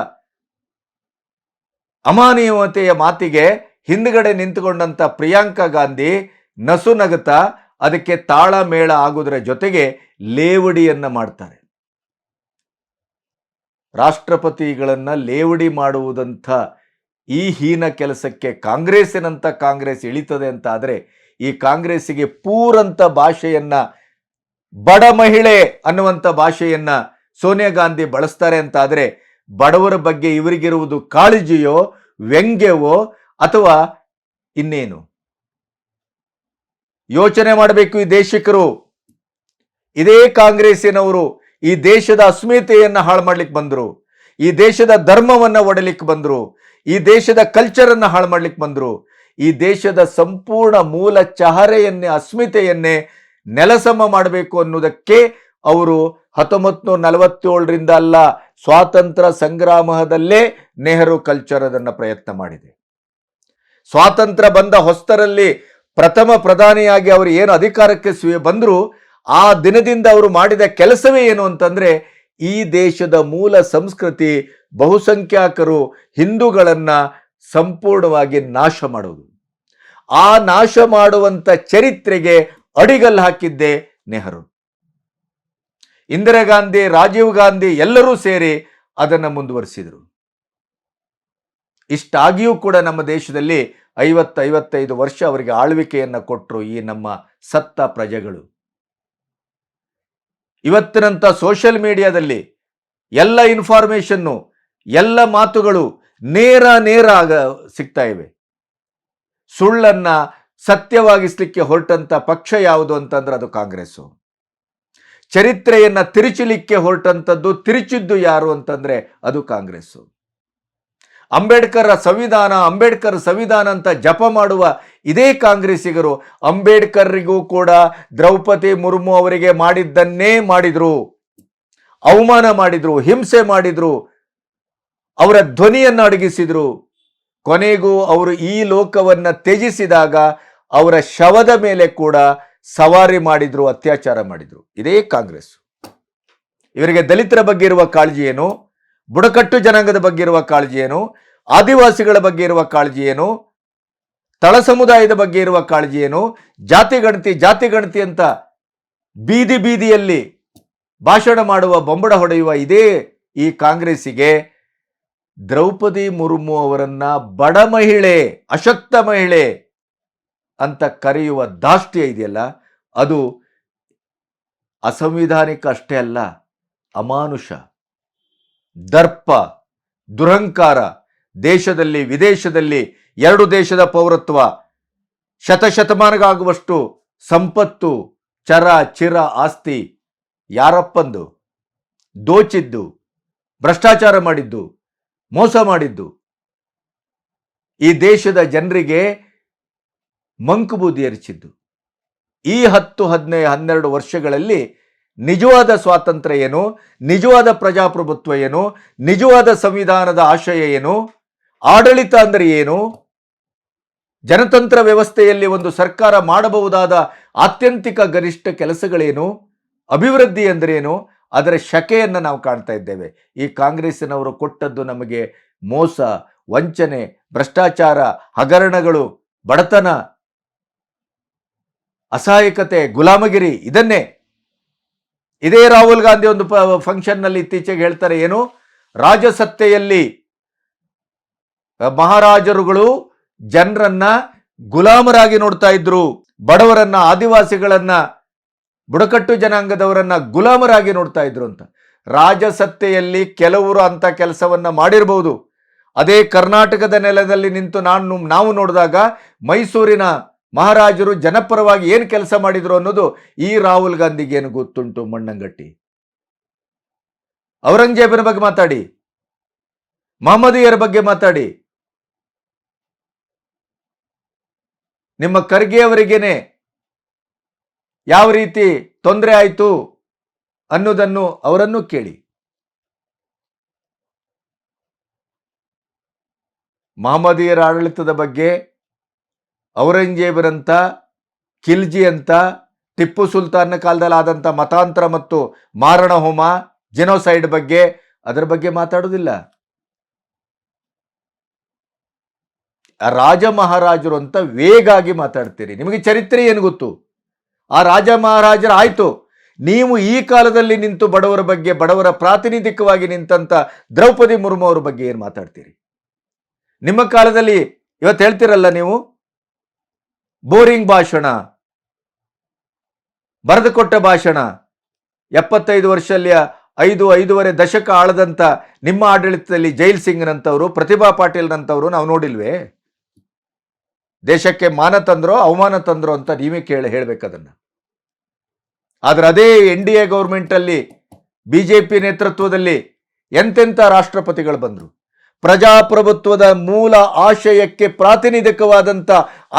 Speaker 1: ಅಮಾನವೀಯತೆಯ ಮಾತಿಗೆ ಹಿಂದ್ಗಡೆ ನಿಂತುಕೊಂಡಂತ ಪ್ರಿಯಾಂಕಾ ಗಾಂಧಿ ನಸು ನಗುತ್ತಾ ಅದಕ್ಕೆ ತಾಳಮೇಳ ಆಗುವುದರ ಜೊತೆಗೆ ಲೇವಡಿಯನ್ನ ಮಾಡ್ತಾರೆ. ರಾಷ್ಟ್ರಪತಿಗಳನ್ನ ಲೇವಡಿ ಮಾಡುವುದಂಥ ಈ ಹೀನ ಕೆಲಸಕ್ಕೆ ಕಾಂಗ್ರೆಸ್ಸಿನಂತ ಕಾಂಗ್ರೆಸ್ ಇಳಿತದೆ ಅಂತ ಆದ್ರೆ ಈ ಕಾಂಗ್ರೆಸ್ಸಿಗೆ ಪೂರಂತ ಭಾಷೆಯನ್ನ ಬಡ ಮಹಿಳೆ ಅನ್ನುವಂತ ಭಾಷೆಯನ್ನ ಸೋನಿಯಾ ಗಾಂಧಿ ಬಳಸ್ತಾರೆ ಅಂತ ಆದ್ರೆ ಬಡವರ ಬಗ್ಗೆ ಇವರಿಗಿರುವುದು ಕಾಳಜಿಯೋ, ವ್ಯಂಗ್ಯವೋ ಅಥವಾ ಇನ್ನೇನು? ಯೋಚನೆ ಮಾಡಬೇಕು ಈ ದೇಶಿಕರು. ಇದೇ ಕಾಂಗ್ರೆಸ್ಸಿನವರು ಈ ದೇಶದ ಅಸ್ಮಿತೆಯನ್ನ ಹಾಳು ಮಾಡ್ಲಿಕ್ಕೆ ಬಂದರು. ಈ ದೇಶದ ಧರ್ಮವನ್ನ ಒಡಲಿಕ್ಕೆ ಬಂದರು. ಈ ದೇಶದ ಕಲ್ಚರ್ ಅನ್ನ ಹಾಳು ಮಾಡ್ಲಿಕ್ಕೆ ಬಂದ್ರು. ಈ ದೇಶದ ಸಂಪೂರ್ಣ ಮೂಲ ಚಹರೆಯನ್ನೇ, ಅಸ್ಮಿತೆಯನ್ನೇ ನೆಲಸಮ ಮಾಡಬೇಕು ಅನ್ನೋದಕ್ಕೆ ಅವರು ಹತ್ತೊಂಬತ್ತು ನೂರ ನಲವತ್ತೇಳರಿಂದ ಅಲ್ಲ, ಸ್ವಾತಂತ್ರ್ಯ ಸಂಗ್ರಾಮದಲ್ಲೇ ನೆಹರು ಕಲ್ಚರ್ ಅದನ್ನು ಪ್ರಯತ್ನ ಮಾಡಿದೆ. ಸ್ವಾತಂತ್ರ್ಯ ಬಂದ ಹೊಸ್ತರಲ್ಲಿ ಪ್ರಥಮ ಪ್ರಧಾನಿಯಾಗಿ ಅವರು ಏನು ಅಧಿಕಾರಕ್ಕೆ ಬಂದರು, ಆ ದಿನದಿಂದ ಅವರು ಮಾಡಿದ ಕೆಲಸವೇ ಏನು ಅಂತಂದರೆ, ಈ ದೇಶದ ಮೂಲ ಸಂಸ್ಕೃತಿ ಬಹುಸಂಖ್ಯಾತರು ಹಿಂದೂಗಳನ್ನು ಸಂಪೂರ್ಣವಾಗಿ ನಾಶ ಮಾಡುವುದು ಆ ನಾಶ ಮಾಡುವಂತ ಚರಿತ್ರೆಗೆ ಅಡಿಗಲ್ಲು ಹಾಕಿದ್ದೆ ನೆಹರು. ಇಂದಿರಾ ಗಾಂಧಿ, ರಾಜೀವ್ ಗಾಂಧಿ ಎಲ್ಲರೂ ಸೇರಿ ಅದನ್ನು ಮುಂದುವರಿಸಿದರು. ಇಷ್ಟಾಗಿಯೂ ಕೂಡ ನಮ್ಮ ದೇಶದಲ್ಲಿ ಐವತ್ತು ಐವತ್ತೈದು ವರ್ಷ ಅವರಿಗೆ ಆಳ್ವಿಕೆಯನ್ನು ಕೊಟ್ಟರು ಈ ನಮ್ಮ ಸತ್ತ ಪ್ರಜೆಗಳು. ಇವತ್ತಿನಂತ ಸೋಷಿಯಲ್ ಮೀಡಿಯಾದಲ್ಲಿ ಎಲ್ಲ ಇನ್ಫಾರ್ಮೇಷನ್ನು, ಎಲ್ಲ ಮಾತುಗಳು ನೇರ ನೇರ ಆಗ ಸಿಗ್ತಾ ಇವೆ. ಸುಳ್ಳನ್ನ ಸತ್ಯವಾಗಿಸ್ಲಿಕ್ಕೆ ಹೊರಟಂತ ಪಕ್ಷ ಯಾವುದು ಅಂತಂದ್ರೆ ಅದು ಕಾಂಗ್ರೆಸ್ಸು. ಚರಿತ್ರೆಯನ್ನ ತಿರುಚಲಿಕ್ಕೆ ಹೊರಟಂಥದ್ದು ತಿರುಚಿದ್ದು ಯಾರು ಅಂತಂದ್ರೆ ಅದು ಕಾಂಗ್ರೆಸ್ಸು. ಅಂಬೇಡ್ಕರ್ ಸಂವಿಧಾನ ಅಂಬೇಡ್ಕರ್ ಸಂವಿಧಾನ ಅಂತ ಜಪ ಮಾಡುವ ಇದೇ ಕಾಂಗ್ರೆಸ್ಸಿಗರು ಅಂಬೇಡ್ಕರ್ರಿಗೂ ಕೂಡ ದ್ರೌಪದಿ ಮುರ್ಮು ಅವರಿಗೆ ಮಾಡಿದ್ದನ್ನೇ ಮಾಡಿದ್ರು. ಅವಮಾನ ಮಾಡಿದ್ರು, ಹಿಂಸೆ ಮಾಡಿದ್ರು. ಅವರ ಧ್ವನಿಯನ್ನು ಅಡಗಿಸಿದ್ರು. ಕೊನೆಗೂ ಅವರು ಈ ಲೋಕವನ್ನು ತ್ಯಜಿಸಿದಾಗ ಅವರ ಶವದ ಮೇಲೆ ಕೂಡ ಸವಾರಿ ಮಾಡಿದ್ರು, ಅತ್ಯಾಚಾರ ಮಾಡಿದ್ರು. ಇದೇ ಕಾಂಗ್ರೆಸ್. ಇವರಿಗೆ ದಲಿತರ ಬಗ್ಗೆ ಇರುವ ಕಾಳಜಿ ಏನು? ಬುಡಕಟ್ಟು ಜನಾಂಗದ ಬಗ್ಗೆ ಇರುವ ಕಾಳಜಿ ಏನು? ಆದಿವಾಸಿಗಳ ಬಗ್ಗೆ ಇರುವ ಕಾಳಜಿ ಏನು? ತಳ ಸಮುದಾಯದ ಬಗ್ಗೆ ಇರುವ ಕಾಳಜಿ ಏನು? ಜಾತಿ ಗಣತಿ ಜಾತಿ ಗಣತಿ ಅಂತ ಬೀದಿ ಬೀದಿಯಲ್ಲಿ ಭಾಷಣ ಮಾಡುವ ಬೊಂಬಡ ಹೊಡೆಯುವ ಇದೇ ಈ ಕಾಂಗ್ರೆಸ್ಸಿಗೆ ದ್ರೌಪದಿ ಮುರ್ಮು ಅವರನ್ನ ಬಡ ಮಹಿಳೆ, ಅಶಕ್ತ ಮಹಿಳೆ ಅಂತ ಕರೆಯುವ ದಾಷ್ಟ್ಯ ಇದೆಯಲ್ಲ, ಅದು ಅಸಂವಿಧಾನಿಕ ಅಷ್ಟೇ ಅಲ್ಲ, ಅಮಾನುಷ, ದರ್ಪ ದುರಂಕಾರ ದೇಶದಲ್ಲಿ, ವಿದೇಶದಲ್ಲಿ, ಎರಡು ದೇಶದ ಪೌರತ್ವ, ಶತಶತಮಾನಗಾಗುವಷ್ಟು ಸಂಪತ್ತು, ಚರ, ಚಿರ, ಆಸ್ತಿ, ಯಾರಪ್ಪಂದು, ದೋಚಿದ್ದು, ಭ್ರಷ್ಟಾಚಾರ ಮಾಡಿದ್ದು ಮೋಸ ಮಾಡಿದ್ದು. ಈ ದೇಶದ ಜನರಿಗೆ ಮಂಕುಬೂದಿ ಎರಚಿದ್ದು ಈ ಹತ್ತು ಹದಿನೈದು ಹನ್ನೆರಡು ವರ್ಷಗಳಲ್ಲಿ ನಿಜವಾದ ಸ್ವಾತಂತ್ರ್ಯ ಏನು? ನಿಜವಾದ ಪ್ರಜಾಪ್ರಭುತ್ವ ಏನು? ನಿಜವಾದ ಸಂವಿಧಾನದ ಆಶಯ ಏನು? ಆಡಳಿತ ಅಂದರೆ ಏನು? ಜನತಂತ್ರ ವ್ಯವಸ್ಥೆಯಲ್ಲಿ ಒಂದು ಸರ್ಕಾರ ಮಾಡಬಹುದಾದ ಆತ್ಯಂತಿಕ ಗರಿಷ್ಠ ಕೆಲಸಗಳೇನು? ಅಭಿವೃದ್ಧಿ ಎಂದರೇನು ಅದರ ಶಕೆಯನ್ನು ನಾವು ಕಾಣ್ತಾ ಇದ್ದೇವೆ. ಈ ಕಾಂಗ್ರೆಸ್ಸಿನವರು ಕೊಟ್ಟದ್ದು ನಮಗೆ ಮೋಸ, ವಂಚನೆ, ಭ್ರಷ್ಟಾಚಾರ, ಹಗರಣಗಳು, ಬಡತನ, ಅಸಹಾಯಕತೆ, ಗುಲಾಮಗಿರಿ ಇದನ್ನೇ. ಇದೇ ರಾಹುಲ್ ಗಾಂಧಿ ಒಂದು ಫಂಕ್ಷನ್ನಲ್ಲಿ ಇತ್ತೀಚೆಗೆ ಹೇಳ್ತಾರೆ ಏನು? ರಾಜಸತ್ತೆಯಲ್ಲಿ ಮಹಾರಾಜರುಗಳು ಜನರನ್ನ ಗುಲಾಮರಾಗಿ ನೋಡ್ತಾ ಇದ್ರು, ಬಡವರನ್ನ, ಆದಿವಾಸಿಗಳನ್ನ ಬುಡಕಟ್ಟು ಜನಾಂಗದವರನ್ನ ಗುಲಾಮರಾಗಿ ನೋಡ್ತಾ ಇದ್ರು ಅಂತ. ರಾಜಸತ್ತೆಯಲ್ಲಿ ಕೆಲವರು ಅಂತ ಕೆಲಸವನ್ನ ಮಾಡಿರಬಹುದು ಅದೇ ಕರ್ನಾಟಕದ ನೆಲದಲ್ಲಿ ನಿಂತು ನಾನು ನಾವು ನೋಡಿದಾಗ ಮೈಸೂರಿನ ಮಹಾರಾಜರು ಜನಪರವಾಗಿ ಏನು ಕೆಲಸ ಮಾಡಿದ್ರು ಅನ್ನೋದು ಈ ರಾಹುಲ್ ಗಾಂಧಿಗೆ ಏನು ಗೊತ್ತುಂಟು ಮಣ್ಣಂಗಟ್ಟಿ? ಔರಂಗಜೇಬನ ಬಗ್ಗೆ ಮಾತಾಡಿ. ಮಹಮ್ಮದಿಯರ ಬಗ್ಗೆ ಮಾತಾಡಿ. ನಿಮ್ಮ ಖರ್ಗೆ ಅವರಿಗೇನೆ ಯಾವ ರೀತಿ ತೊಂದರೆ ಆಯಿತು ಅನ್ನೋದನ್ನು ಅವರನ್ನು ಕೇಳಿ. ಮಹಮ್ಮದೀಯರ ಆಡಳಿತದ ಬಗ್ಗೆ ಔರಂಗಜೇಬರಂತ, ಖಿಲ್ಜಿ ಅಂತ, ಟಿಪ್ಪು ಸುಲ್ತಾನ್ನ ಕಾಲದಲ್ಲಿ ಆದಂಥ ಮತಾಂತರ ಮತ್ತು ಮಾರಣ ಹೋಮ ಜೆನೋಸೈಡ್ ಬಗ್ಗೆ ಅದರ ಬಗ್ಗೆ ಮಾತಾಡೋದಿಲ್ಲ ರಾಜ ಮಹಾರಾಜರು ಅಂತ ವೇಗಾಗಿ ಮಾತಾಡ್ತೀರಿ. ನಿಮಗೆ ಚರಿತ್ರೆ ಏನು ಗೊತ್ತು? ಆ ರಾಜ ಮಹಾರಾಜರು ಆಯಿತು. ನೀವು ಈ ಕಾಲದಲ್ಲಿ ನಿಂತು ಬಡವರ ಬಗ್ಗೆ, ಬಡವರ ಪ್ರಾತಿನಿಧಿಕವಾಗಿ ನಿಂತಂತ ದ್ರೌಪದಿ ಮುರ್ಮು ಅವರ ಬಗ್ಗೆ ಏನು ಮಾತಾಡ್ತೀರಿ? ನಿಮ್ಮ ಕಾಲದಲ್ಲಿ ಇವತ್ತು ಹೇಳ್ತಿರಲ್ಲ ನೀವು? ಬೋರಿಂಗ್ ಭಾಷಣ, ಬರೆದುಕೊಟ್ಟ ಭಾಷಣ, ಎಪ್ಪತ್ತೈದು ವರ್ಷಲ್ಲಿ ಐದು, ಐದೂವರೆ ದಶಕ ಆಳದಂಥ ನಿಮ್ಮ ಆಡಳಿತದಲ್ಲಿ ಜೈಲ್ ಸಿಂಗ್ನಂಥವ್ರು ಪ್ರತಿಭಾ ಪಾಟೀಲ್ನಂಥವ್ರು ನಾವು ನೋಡಿಲ್ವೇ? ದೇಶಕ್ಕೆ ಮಾನ ತಂದ್ರೋ, ಅವಮಾನ ತಂದ್ರೋ ಅಂತ ನೀವೇ ಕೇಳಿ ಹೇಳಬೇಕದನ್ನು ಆದರೆ ಅದೇ ಎನ್ ಡಿ ಎ ಗೌರ್ಮೆಂಟಲ್ಲಿ, ಬಿ ಜೆ ಪಿ ನೇತೃತ್ವದಲ್ಲಿ ಎಂತೆಂಥ ರಾಷ್ಟ್ರಪತಿಗಳು ಬಂದರು? ಪ್ರಜಾಪ್ರಭುತ್ವದ ಮೂಲ ಆಶಯಕ್ಕೆ ಪ್ರಾತಿನಿಧಿಕವಾದಂಥ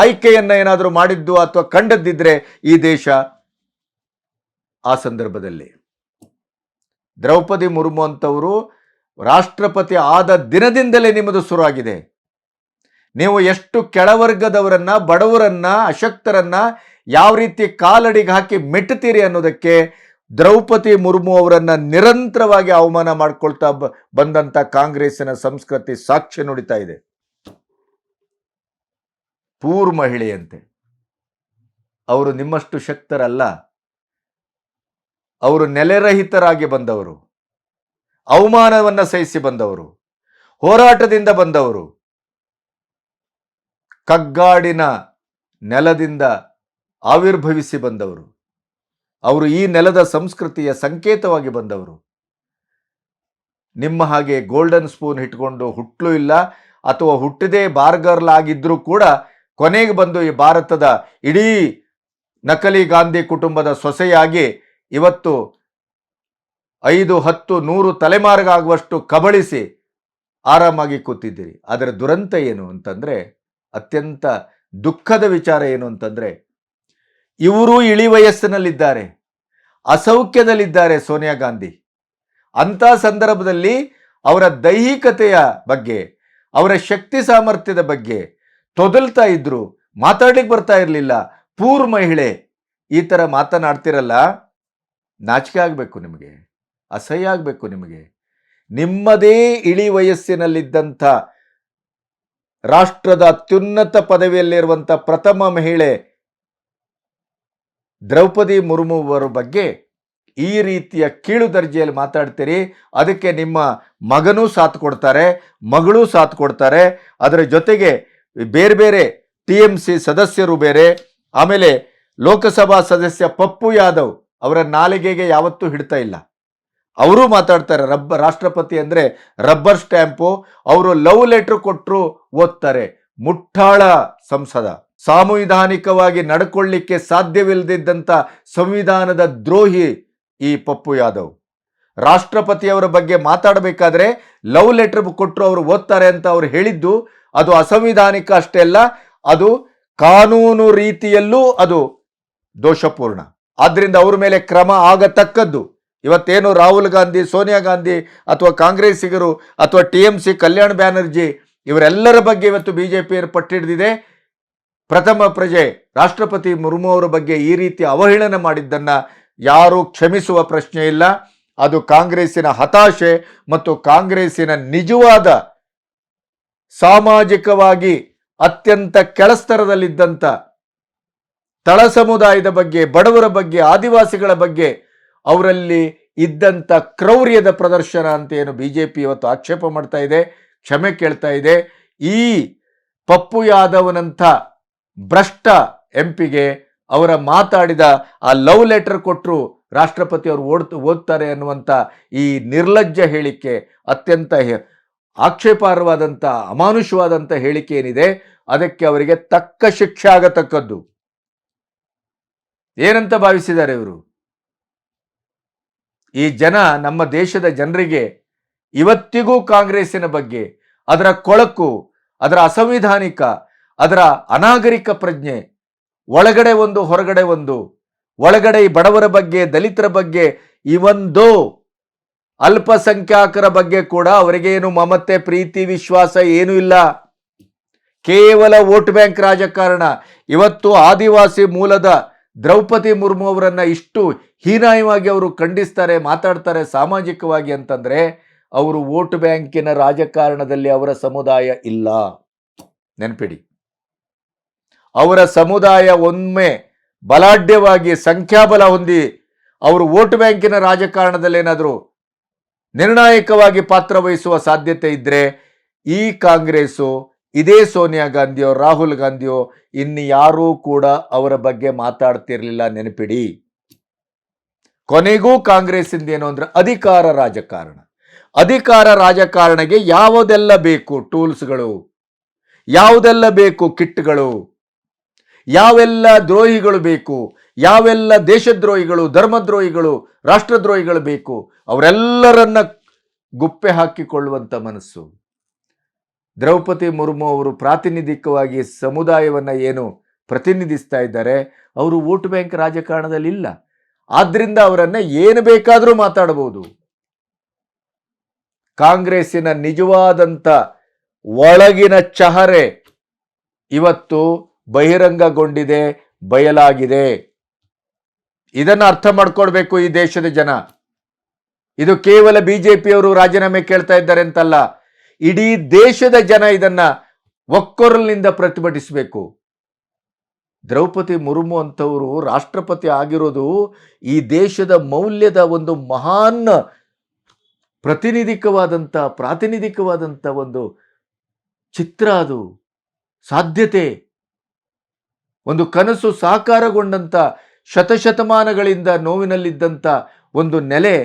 Speaker 1: ಆಯ್ಕೆಯನ್ನು ಏನಾದರೂ ಮಾಡಿದ್ದು ಅಥವಾ ಕಂಡದ್ದಿದ್ರೆ ಈ ದೇಶ ಆ ಸಂದರ್ಭದಲ್ಲಿ. ದ್ರೌಪದಿ ಮುರ್ಮು ಅಂತವರು ರಾಷ್ಟ್ರಪತಿ ಆದ ದಿನದಿಂದಲೇ ನಿಮ್ಮದು ಶುರುವಾಗಿದೆ. ನೀವು ಎಷ್ಟು ಕೆಳವರ್ಗದವರನ್ನ, ಬಡವರನ್ನ, ಅಶಕ್ತರನ್ನ ಯಾವ ರೀತಿ ಕಾಲಡಿಗೆ ಹಾಕಿ ಮೆಟ್ಟುತ್ತೀರಿ ಅನ್ನೋದಕ್ಕೆ ದ್ರೌಪದಿ ಮುರ್ಮು ಅವರನ್ನ ನಿರಂತರವಾಗಿ ಅವಮಾನ ಮಾಡ್ಕೊಳ್ತಾ ಬಂದಂತ ಕಾಂಗ್ರೆಸ್ಸಿನ ಸಂಸ್ಕೃತಿ ಸಾಕ್ಷ್ಯ ನುಡಿತಾ ಇದೆ. ಪೂರ್ ಮಹಿಳೆಯಂತೆ. ಅವರು ನಿಮ್ಮಷ್ಟು ಶಕ್ತರಲ್ಲ. ಅವರು ನೆಲೆರಹಿತರಾಗಿ ಬಂದವರು. ಅವಮಾನವನ್ನ ಸಹಿಸಿ ಬಂದವರು. ಹೋರಾಟದಿಂದ ಬಂದವರು. ಕಗ್ಗಾಡಿನ ನೆಲದಿಂದ ಆವಿರ್ಭವಿಸಿ ಬಂದವರು. ಅವರು ಈ ನೆಲದ ಸಂಸ್ಕೃತಿಯ ಸಂಕೇತವಾಗಿ ಬಂದವರು. ನಿಮ್ಮ ಹಾಗೆ ಗೋಲ್ಡನ್ ಸ್ಪೂನ್ ಇಟ್ಕೊಂಡು ಹುಟ್ಟಲು ಇಲ್ಲ ಅಥವಾ ಹುಟ್ಟದೇ ಬಾರ್ಗರ್ಲ್ ಆಗಿದ್ರೂ ಕೂಡ ಕೊನೆಗೆ ಬಂದು ಈ ಭಾರತದ ಇಡೀ ನಕಲಿ ಗಾಂಧಿ ಕುಟುಂಬದ ಸೊಸೆಯಾಗಿ ಇವತ್ತು ಐದು, ಹತ್ತು, ನೂರು ತಲೆಮಾರಿಗಾಗುವಷ್ಟು ಕಬಳಿಸಿ ಆರಾಮಾಗಿ ಕೂತಿದ್ದೀರಿ. ಅದರ ದುರಂತ ಏನು ಅಂತಂದ್ರೆ ಅತ್ಯಂತ ದುಃಖದ ವಿಚಾರ ಏನು ಅಂತಂದರೆ, ಇವರು ಇಳಿ ವಯಸ್ಸಿನಲ್ಲಿದ್ದಾರೆ, ಅಸೌಖ್ಯದಲ್ಲಿದ್ದಾರೆ ಸೋನಿಯಾ ಗಾಂಧಿ. ಅಂಥ ಸಂದರ್ಭದಲ್ಲಿ ಅವರ ದೈಹಿಕತೆಯ ಬಗ್ಗೆ, ಅವರ ಶಕ್ತಿ ಸಾಮರ್ಥ್ಯದ ಬಗ್ಗೆ ತೊದಲ್ತಾ ಇದ್ರು, ಮಾತಾಡ್ಲಿಕ್ಕೆ ಬರ್ತಾ ಇರಲಿಲ್ಲ, ಪೂರ್ ಮಹಿಳೆ ಈ ಥರ ಮಾತನಾಡ್ತಿರಲ್ಲ, ನಾಚಿಕೆ ಆಗಬೇಕು ನಿಮಗೆ, ಅಸಹ್ಯ ಆಗಬೇಕು ನಿಮಗೆ. ನಿಮ್ಮದೇ ಇಳಿ ವಯಸ್ಸಿನಲ್ಲಿದ್ದಂಥ ರಾಷ್ಟ್ರದ ಅತ್ಯುನ್ನತ ಪದವಿಯಲ್ಲಿರುವಂಥ ಪ್ರಥಮ ಮಹಿಳೆ ದ್ರೌಪದಿ ಮುರ್ಮು ಅವರ ಬಗ್ಗೆ ಈ ರೀತಿಯ ಕೀಳು ದರ್ಜೆಯಲ್ಲಿ ಮಾತಾಡ್ತೀರಿ. ಅದಕ್ಕೆ ನಿಮ್ಮ ಮಗನೂ ಸಾಥ್ ಕೊಡ್ತಾರೆ, ಮಗಳೂ ಸಾಥ್ ಕೊಡ್ತಾರೆ. ಅದರ ಜೊತೆಗೆ ಬೇರೆ ಬೇರೆ ಟಿ ಎಂ ಸಿ ಸದಸ್ಯರು ಬೇರೆ, ಆಮೇಲೆ ಲೋಕಸಭಾ ಸದಸ್ಯ ಪಪ್ಪು ಯಾದವ್ ಅವರ ನಾಲಿಗೆಗೆ ಯಾವತ್ತೂ ಹಿಡ್ತಾ ಇಲ್ಲ. ಅವರು ಮಾತಾಡ್ತಾರೆ, ರಬ್ಬ, ರಾಷ್ಟ್ರಪತಿ ಅಂದರೆ ರಬ್ಬರ್ ಸ್ಟ್ಯಾಂಪು, ಅವರು ಲವ್ ಲೆಟ್ರ್ ಕೊಟ್ಟರು ಓದ್ತಾರೆ. ಮುಟ್ಟಾಳ ಸಂಸದ. ಸಾಂವಿಧಾನಿಕವಾಗಿ ನಡ್ಕೊಳ್ಳಿಕ್ಕೆ ಸಾಧ್ಯವಿಲ್ಲದಿದ್ದಂಥ ಸಂವಿಧಾನದ ದ್ರೋಹಿ ಈ ಪಪ್ಪು ಯಾದವ್. ರಾಷ್ಟ್ರಪತಿಯವರ ಬಗ್ಗೆ ಮಾತಾಡಬೇಕಾದ್ರೆ ಲವ್ ಲೆಟರ್ ಕೊಟ್ಟರು ಅವರು ಓದ್ತಾರೆ ಅಂತ ಅವರು ಹೇಳಿದ್ದು ಅದು ಅಸಂವಿಧಾನಿಕ ಅಷ್ಟೇ ಅಲ್ಲ, ಅದು ಕಾನೂನು ರೀತಿಯಲ್ಲೂ ಅದು ದೋಷಪೂರ್ಣ. ಆದ್ದರಿಂದ ಅವ್ರ ಮೇಲೆ ಕ್ರಮ ಆಗತಕ್ಕದ್ದು. ಇವತ್ತೇನು ರಾಹುಲ್ ಗಾಂಧಿ, ಸೋನಿಯಾ ಗಾಂಧಿ ಅಥವಾ ಕಾಂಗ್ರೆಸ್ಸಿಗರು ಅಥವಾ T M C Kalyan Banerjee ಇವರೆಲ್ಲರ ಬಗ್ಗೆ ಇವತ್ತು ಬಿ ಬಿಜೆಪಿಯನ್ನು ಪಟ್ಟಿಡಿದಿದೆ. ಪ್ರಥಮ ಪ್ರಜೆ ರಾಷ್ಟ್ರಪತಿ ಮುರ್ಮು ಅವರ ಬಗ್ಗೆ ಈ ರೀತಿ ಅವಹೇಳನ ಮಾಡಿದ್ದನ್ನು ಯಾರೂ ಕ್ಷಮಿಸುವ ಪ್ರಶ್ನೆ ಇಲ್ಲ. ಅದು ಕಾಂಗ್ರೆಸ್ಸಿನ ಹತಾಶೆ ಮತ್ತು ಕಾಂಗ್ರೆಸ್ಸಿನ ನಿಜವಾದ ಸಾಮಾಜಿಕವಾಗಿ ಅತ್ಯಂತ ಕೆಳಸ್ತರದಲ್ಲಿದ್ದಂಥ ತಳ ಸಮುದಾಯದ ಬಗ್ಗೆ, ಬಡವರ ಬಗ್ಗೆ, ಆದಿವಾಸಿಗಳ ಬಗ್ಗೆ ಅವರಲ್ಲಿ ಇದ್ದಂಥ ಕ್ರೌರ್ಯದ ಪ್ರದರ್ಶನ ಅಂತ ಏನು ಬಿ ಜೆ ಪಿ ಇವತ್ತು ಆಕ್ಷೇಪ ಮಾಡ್ತಾ ಇದೆ, ಕ್ಷಮೆ ಕೇಳ್ತಾ ಇದೆ. ಈ ಪಪ್ಪು ಯಾದವ್ನಂಥ ಭ್ರಷ್ಟ ಎಂಪಿಗೆ ಅವರ ಮಾತಾಡಿದ ಆ ಲವ್ ಲೆಟರ್ ಕೊಟ್ಟರು ರಾಷ್ಟ್ರಪತಿ ಅವರು ಓಡ್ ಓದ್ತಾರೆ ಅನ್ನುವಂಥ ಈ ನಿರ್ಲಜ್ಜ ಹೇಳಿಕೆ ಅತ್ಯಂತ ಆಕ್ಷೇಪಾರ್ಹವಾದಂಥ, ಅಮಾನುಷವಾದಂಥ ಹೇಳಿಕೆ ಏನಿದೆ, ಅದಕ್ಕೆ ಅವರಿಗೆ ತಕ್ಕ ಶಿಕ್ಷೆ ಆಗತಕ್ಕದ್ದು. ಏನಂತ ಭಾವಿಸಿದ್ದಾರೆ ಇವರು? ಈ ಜನ ನಮ್ಮ ದೇಶದ ಜನರಿಗೆ ಇವತ್ತಿಗೂ ಕಾಂಗ್ರೆಸ್ಸಿನ ಬಗ್ಗೆ, ಅದರ ಕೊಳಕು, ಅದರ ಅಸಂವಿಧಾನಿಕ, ಅದರ ಅನಾಗರಿಕ ಪ್ರಜ್ಞೆ, ಒಳಗಡೆ ಒಂದು, ಹೊರಗಡೆ ಒಂದು, ಒಳಗಡೆ ಈ ಬಡವರ ಬಗ್ಗೆ, ದಲಿತರ ಬಗ್ಗೆ ಇವೊಂದು ಅಲ್ಪಸಂಖ್ಯಾತರ ಬಗ್ಗೆ ಕೂಡ ಅವರಿಗೆ ಏನು ಮಮತೆ, ಪ್ರೀತಿ, ವಿಶ್ವಾಸ ಏನೂ ಇಲ್ಲ. ಕೇವಲ ವೋಟ್ ಬ್ಯಾಂಕ್ ರಾಜಕಾರಣ. ಇವತ್ತು ಆದಿವಾಸಿ ಮೂಲದ ದ್ರೌಪದಿ ಮುರ್ಮು ಅವರನ್ನ ಇಷ್ಟು ಹೀನಾಯವಾಗಿ ಅವರು ಖಂಡಿಸ್ತಾರೆ, ಮಾತಾಡ್ತಾರೆ ಸಾಮಾಜಿಕವಾಗಿ ಅಂತಂದರೆ ಅವರು ವೋಟ್ ಬ್ಯಾಂಕಿನ ರಾಜಕಾರಣದಲ್ಲಿ ಅವರ ಸಮುದಾಯ ಇಲ್ಲ. ನೆನಪಿಡಿ. ಅವರ ಸಮುದಾಯ ಒಮ್ಮೆ ಬಲಾಢ್ಯವಾಗಿ ಸಂಖ್ಯಾಬಲ ಹೊಂದಿ ಅವರು ವೋಟ್ ಬ್ಯಾಂಕಿನ ರಾಜಕಾರಣದಲ್ಲಿ ಏನಾದರೂ ನಿರ್ಣಾಯಕವಾಗಿ ಪಾತ್ರ ವಹಿಸುವ ಸಾಧ್ಯತೆ ಇದ್ದರೆ ಈ ಕಾಂಗ್ರೆಸ್ಸು, ಇದೇ ಸೋನಿಯಾ ಗಾಂಧಿಯೋ, ರಾಹುಲ್ ಗಾಂಧಿಯೋ, ಇನ್ನು ಯಾರೂ ಕೂಡ ಅವರ ಬಗ್ಗೆ ಮಾತಾಡ್ತಿರಲಿಲ್ಲ ನೆನಪಿಡಿ. ಕೊನೆಗೂ ಕಾಂಗ್ರೆಸ್ಸಿಂದ ಏನು ಅಂದ್ರೆ ಅಧಿಕಾರ ರಾಜಕಾರಣ. ಅಧಿಕಾರ ರಾಜಕಾರಣಗೆ ಯಾವುದೆಲ್ಲ ಬೇಕು ಟೂಲ್ಸ್ಗಳು? ಯಾವುದೆಲ್ಲ ಬೇಕು ಕಿಟ್ಗಳು? ಯಾವೆಲ್ಲ ದ್ರೋಹಿಗಳು ಬೇಕು? ಯಾವೆಲ್ಲ ದೇಶದ್ರೋಹಿಗಳು, ಧರ್ಮದ್ರೋಹಿಗಳು, ರಾಷ್ಟ್ರದ್ರೋಹಿಗಳು ಬೇಕು? ಅವರೆಲ್ಲರನ್ನ ಗುಪ್ಪೆ ಹಾಕಿಕೊಳ್ಳುವಂಥ ಮನಸ್ಸು. ದ್ರೌಪದಿ ಮುರ್ಮು ಅವರು ಪ್ರಾತಿನಿಧಿಕವಾಗಿ ಸಮುದಾಯವನ್ನ ಏನು ಪ್ರತಿನಿಧಿಸ್ತಾ ಇದ್ದಾರೆ, ಅವರು ವೋಟ್ ಬ್ಯಾಂಕ್ ರಾಜಕಾರಣದಲ್ಲಿ ಇಲ್ಲ ಆದ್ರಿಂದ ಅವರನ್ನ ಏನು ಬೇಕಾದರೂ ಮಾತಾಡಬಹುದು. ಕಾಂಗ್ರೆಸ್ಸಿನ ನಿಜವಾದಂಥ ಒಳಗಿನ ಚಹರೆ ಇವತ್ತು ಬಹಿರಂಗಗೊಂಡಿದೆ, ಬಯಲಾಗಿದೆ. ಇದನ್ನು ಅರ್ಥ ಮಾಡ್ಕೊಳ್ಬೇಕು ಈ ದೇಶದ ಜನ. ಇದು ಕೇವಲ ಬಿಜೆಪಿಯವರು ರಾಜೀನಾಮೆ ಕೇಳ್ತಾ ಇದ್ದಾರೆ ಅಂತಲ್ಲ, ಇಡೀ ದೇಶದ ಜನ ಇದನ್ನ ಒಕ್ಕೊರಲಿನಿಂದ ಪ್ರತಿಭಟಿಸಬೇಕು. ದ್ರೌಪದಿ ಮುರ್ಮು ಅಂಥವರು ರಾಷ್ಟ್ರಪತಿ ಆಗಿರೋದು ಈ ದೇಶದ ಮೌಲ್ಯದ ಒಂದು ಮಹಾನ್ ಪ್ರತಿನಿಧಿಕವಾದಂಥ ಪ್ರಾತಿನಿಧಿಕವಾದಂಥ ಒಂದು ಚಿತ್ರ ಅದು, ಸಾಧ್ಯತೆ. ಒಂದು ಕನಸು ಸಾಕಾರಗೊಂಡಂಥ ಶತಶತಮಾನಗಳಿಂದ ನೋವಿನಲ್ಲಿದ್ದಂಥ ಒಂದು ನೆಲೆ.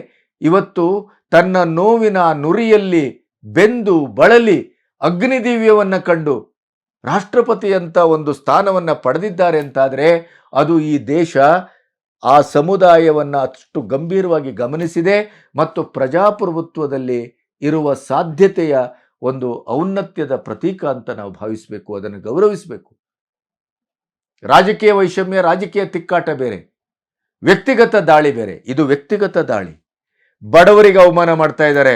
Speaker 1: ಇವತ್ತು ತನ್ನ ನೋವಿನ ನುರಿಯಲ್ಲಿ ಬೆಂದು ಬಳಲಿ ಅಗ್ನಿದಿವ್ಯವನ್ನು ಕಂಡು ರಾಷ್ಟ್ರಪತಿ ಅಂತ ಒಂದು ಸ್ಥಾನವನ್ನು ಪಡೆದಿದ್ದಾರೆ ಅಂತಾದರೆ ಅದು ಈ ದೇಶ ಆ ಸಮುದಾಯವನ್ನು ಅಷ್ಟು ಗಂಭೀರವಾಗಿ ಗಮನಿಸಿದೆ ಮತ್ತು ಪ್ರಜಾಪ್ರಭುತ್ವದಲ್ಲಿ ಇರುವ ಸಾಧ್ಯತೆಯ ಒಂದು ಔನ್ನತ್ಯದ ಪ್ರತೀಕ ಅಂತ ನಾವು ಭಾವಿಸಬೇಕು, ಅದನ್ನು ಗೌರವಿಸಬೇಕು. ರಾಜಕೀಯ ವೈಷಮ್ಯ, ರಾಜಕೀಯ ತಿಕ್ಕಾಟ ಬೇರೆ, ವ್ಯಕ್ತಿಗತ ದಾಳಿ ಬೇರೆ, ಇದು ವ್ಯಕ್ತಿಗತ ದಾಳಿ. ಬಡವರಿಗೆ ಅವಮಾನ ಮಾಡ್ತಾ ಇದ್ದಾರೆ,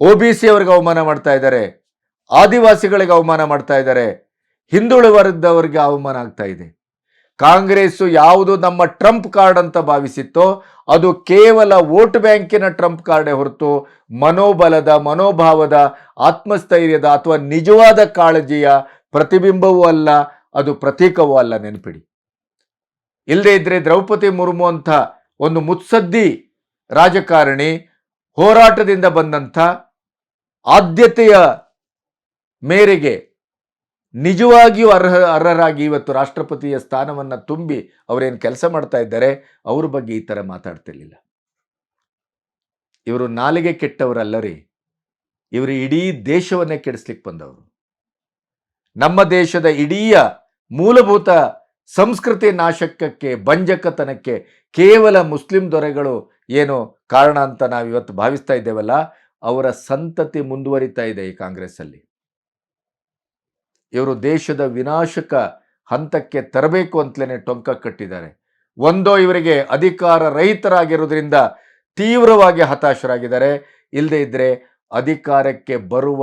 Speaker 1: ಒ ಬಿ ಸಿ ಅವರಿಗೆ ಅವಮಾನ ಮಾಡ್ತಾ ಇದ್ದಾರೆ ಆದಿವಾಸಿಗಳಿಗೆ ಅವಮಾನ ಮಾಡ್ತಾ ಇದ್ದಾರೆ. ಹಿಂದುಳಿದ ವರ್ಗದವರಿಗೆ ಅವಮಾನ ಆಗ್ತಾ ಇದೆ. ಕಾಂಗ್ರೆಸ್ಸು ಯಾವುದು ನಮ್ಮ ಟ್ರಂಪ್ ಕಾರ್ಡ್ ಅಂತ ಭಾವಿಸಿತ್ತೋ, ಅದು ಕೇವಲ ವೋಟ್ ಬ್ಯಾಂಕಿನ ಟ್ರಂಪ್ ಕಾರ್ಡೇ ಹೊರತು ಮನೋಬಲದ, ಮನೋಭಾವದ, ಆತ್ಮಸ್ಥೈರ್ಯದ ಅಥವಾ ನಿಜವಾದ ಕಾಳಜಿಯ ಪ್ರತಿಬಿಂಬವೂ ಅಲ್ಲ, ಅದು ಪ್ರತೀಕವೂ ಅಲ್ಲ ನೆನಪಿಡಿ. ಇಲ್ಲದೆ ಇದ್ರೆ ದ್ರೌಪದಿ ಮುರ್ಮು ಅಂತ ಒಂದು ಮುತ್ಸದ್ದಿ ರಾಜಕಾರಣಿ ಹೋರಾಟದಿಂದ ಬಂದಂಥ ಆದ್ಯತೆಯ ಮೇರೆಗೆ ನಿಜವಾಗಿಯೂ ಅರ್ಹ, ಅರ್ಹರಾಗಿ ಇವತ್ತು ರಾಷ್ಟ್ರಪತಿಯ ಸ್ಥಾನವನ್ನು ತುಂಬಿ ಅವರೇನು ಕೆಲಸ ಮಾಡ್ತಾ ಇದ್ದಾರೆ, ಅವ್ರ ಬಗ್ಗೆ ಈ ಥರ ಮಾತಾಡ್ತಿರ್ಲಿಲ್ಲ. ಇವರು ನಾಲಿಗೆ ಕೆಟ್ಟವರಲ್ಲ ರೀ ಇವರು ಇಡೀ ದೇಶವನ್ನೇ ಕೆಡಿಸ್ಲಿಕ್ಕೆ ಬಂದವರು. ನಮ್ಮ ದೇಶದ ಇಡೀ ಮೂಲಭೂತ ಸಂಸ್ಕೃತಿ ನಾಶಕಕ್ಕೆ, ಬಂಜಕತನಕ್ಕೆ ಕೇವಲ ಮುಸ್ಲಿಂ ದೊರೆಗಳು ಏನು ಕಾರಣ ಅಂತ ನಾವು ಇವತ್ತು ಭಾವಿಸ್ತಾ ಇದ್ದೇವಲ್ಲ, ಅವರ ಸಂತತಿ ಮುಂದುವರಿತಾ ಇದೆ ಈ ಕಾಂಗ್ರೆಸ್ಸಲ್ಲಿ. ಇವರು ದೇಶದ ವಿನಾಶಕ ಹಂತಕ್ಕೆ ತರಬೇಕು ಅಂತಲೇ ಟೊಂಕ ಕಟ್ಟಿದ್ದಾರೆ. ಒಂದೋ ಇವರಿಗೆ ಅಧಿಕಾರ ರಹಿತರಾಗಿರೋದ್ರಿಂದ ತೀವ್ರವಾಗಿ ಹತಾಶರಾಗಿದ್ದಾರೆ. ಇಲ್ಲದೇ ಇದ್ದರೆ ಅಧಿಕಾರಕ್ಕೆ ಬರುವ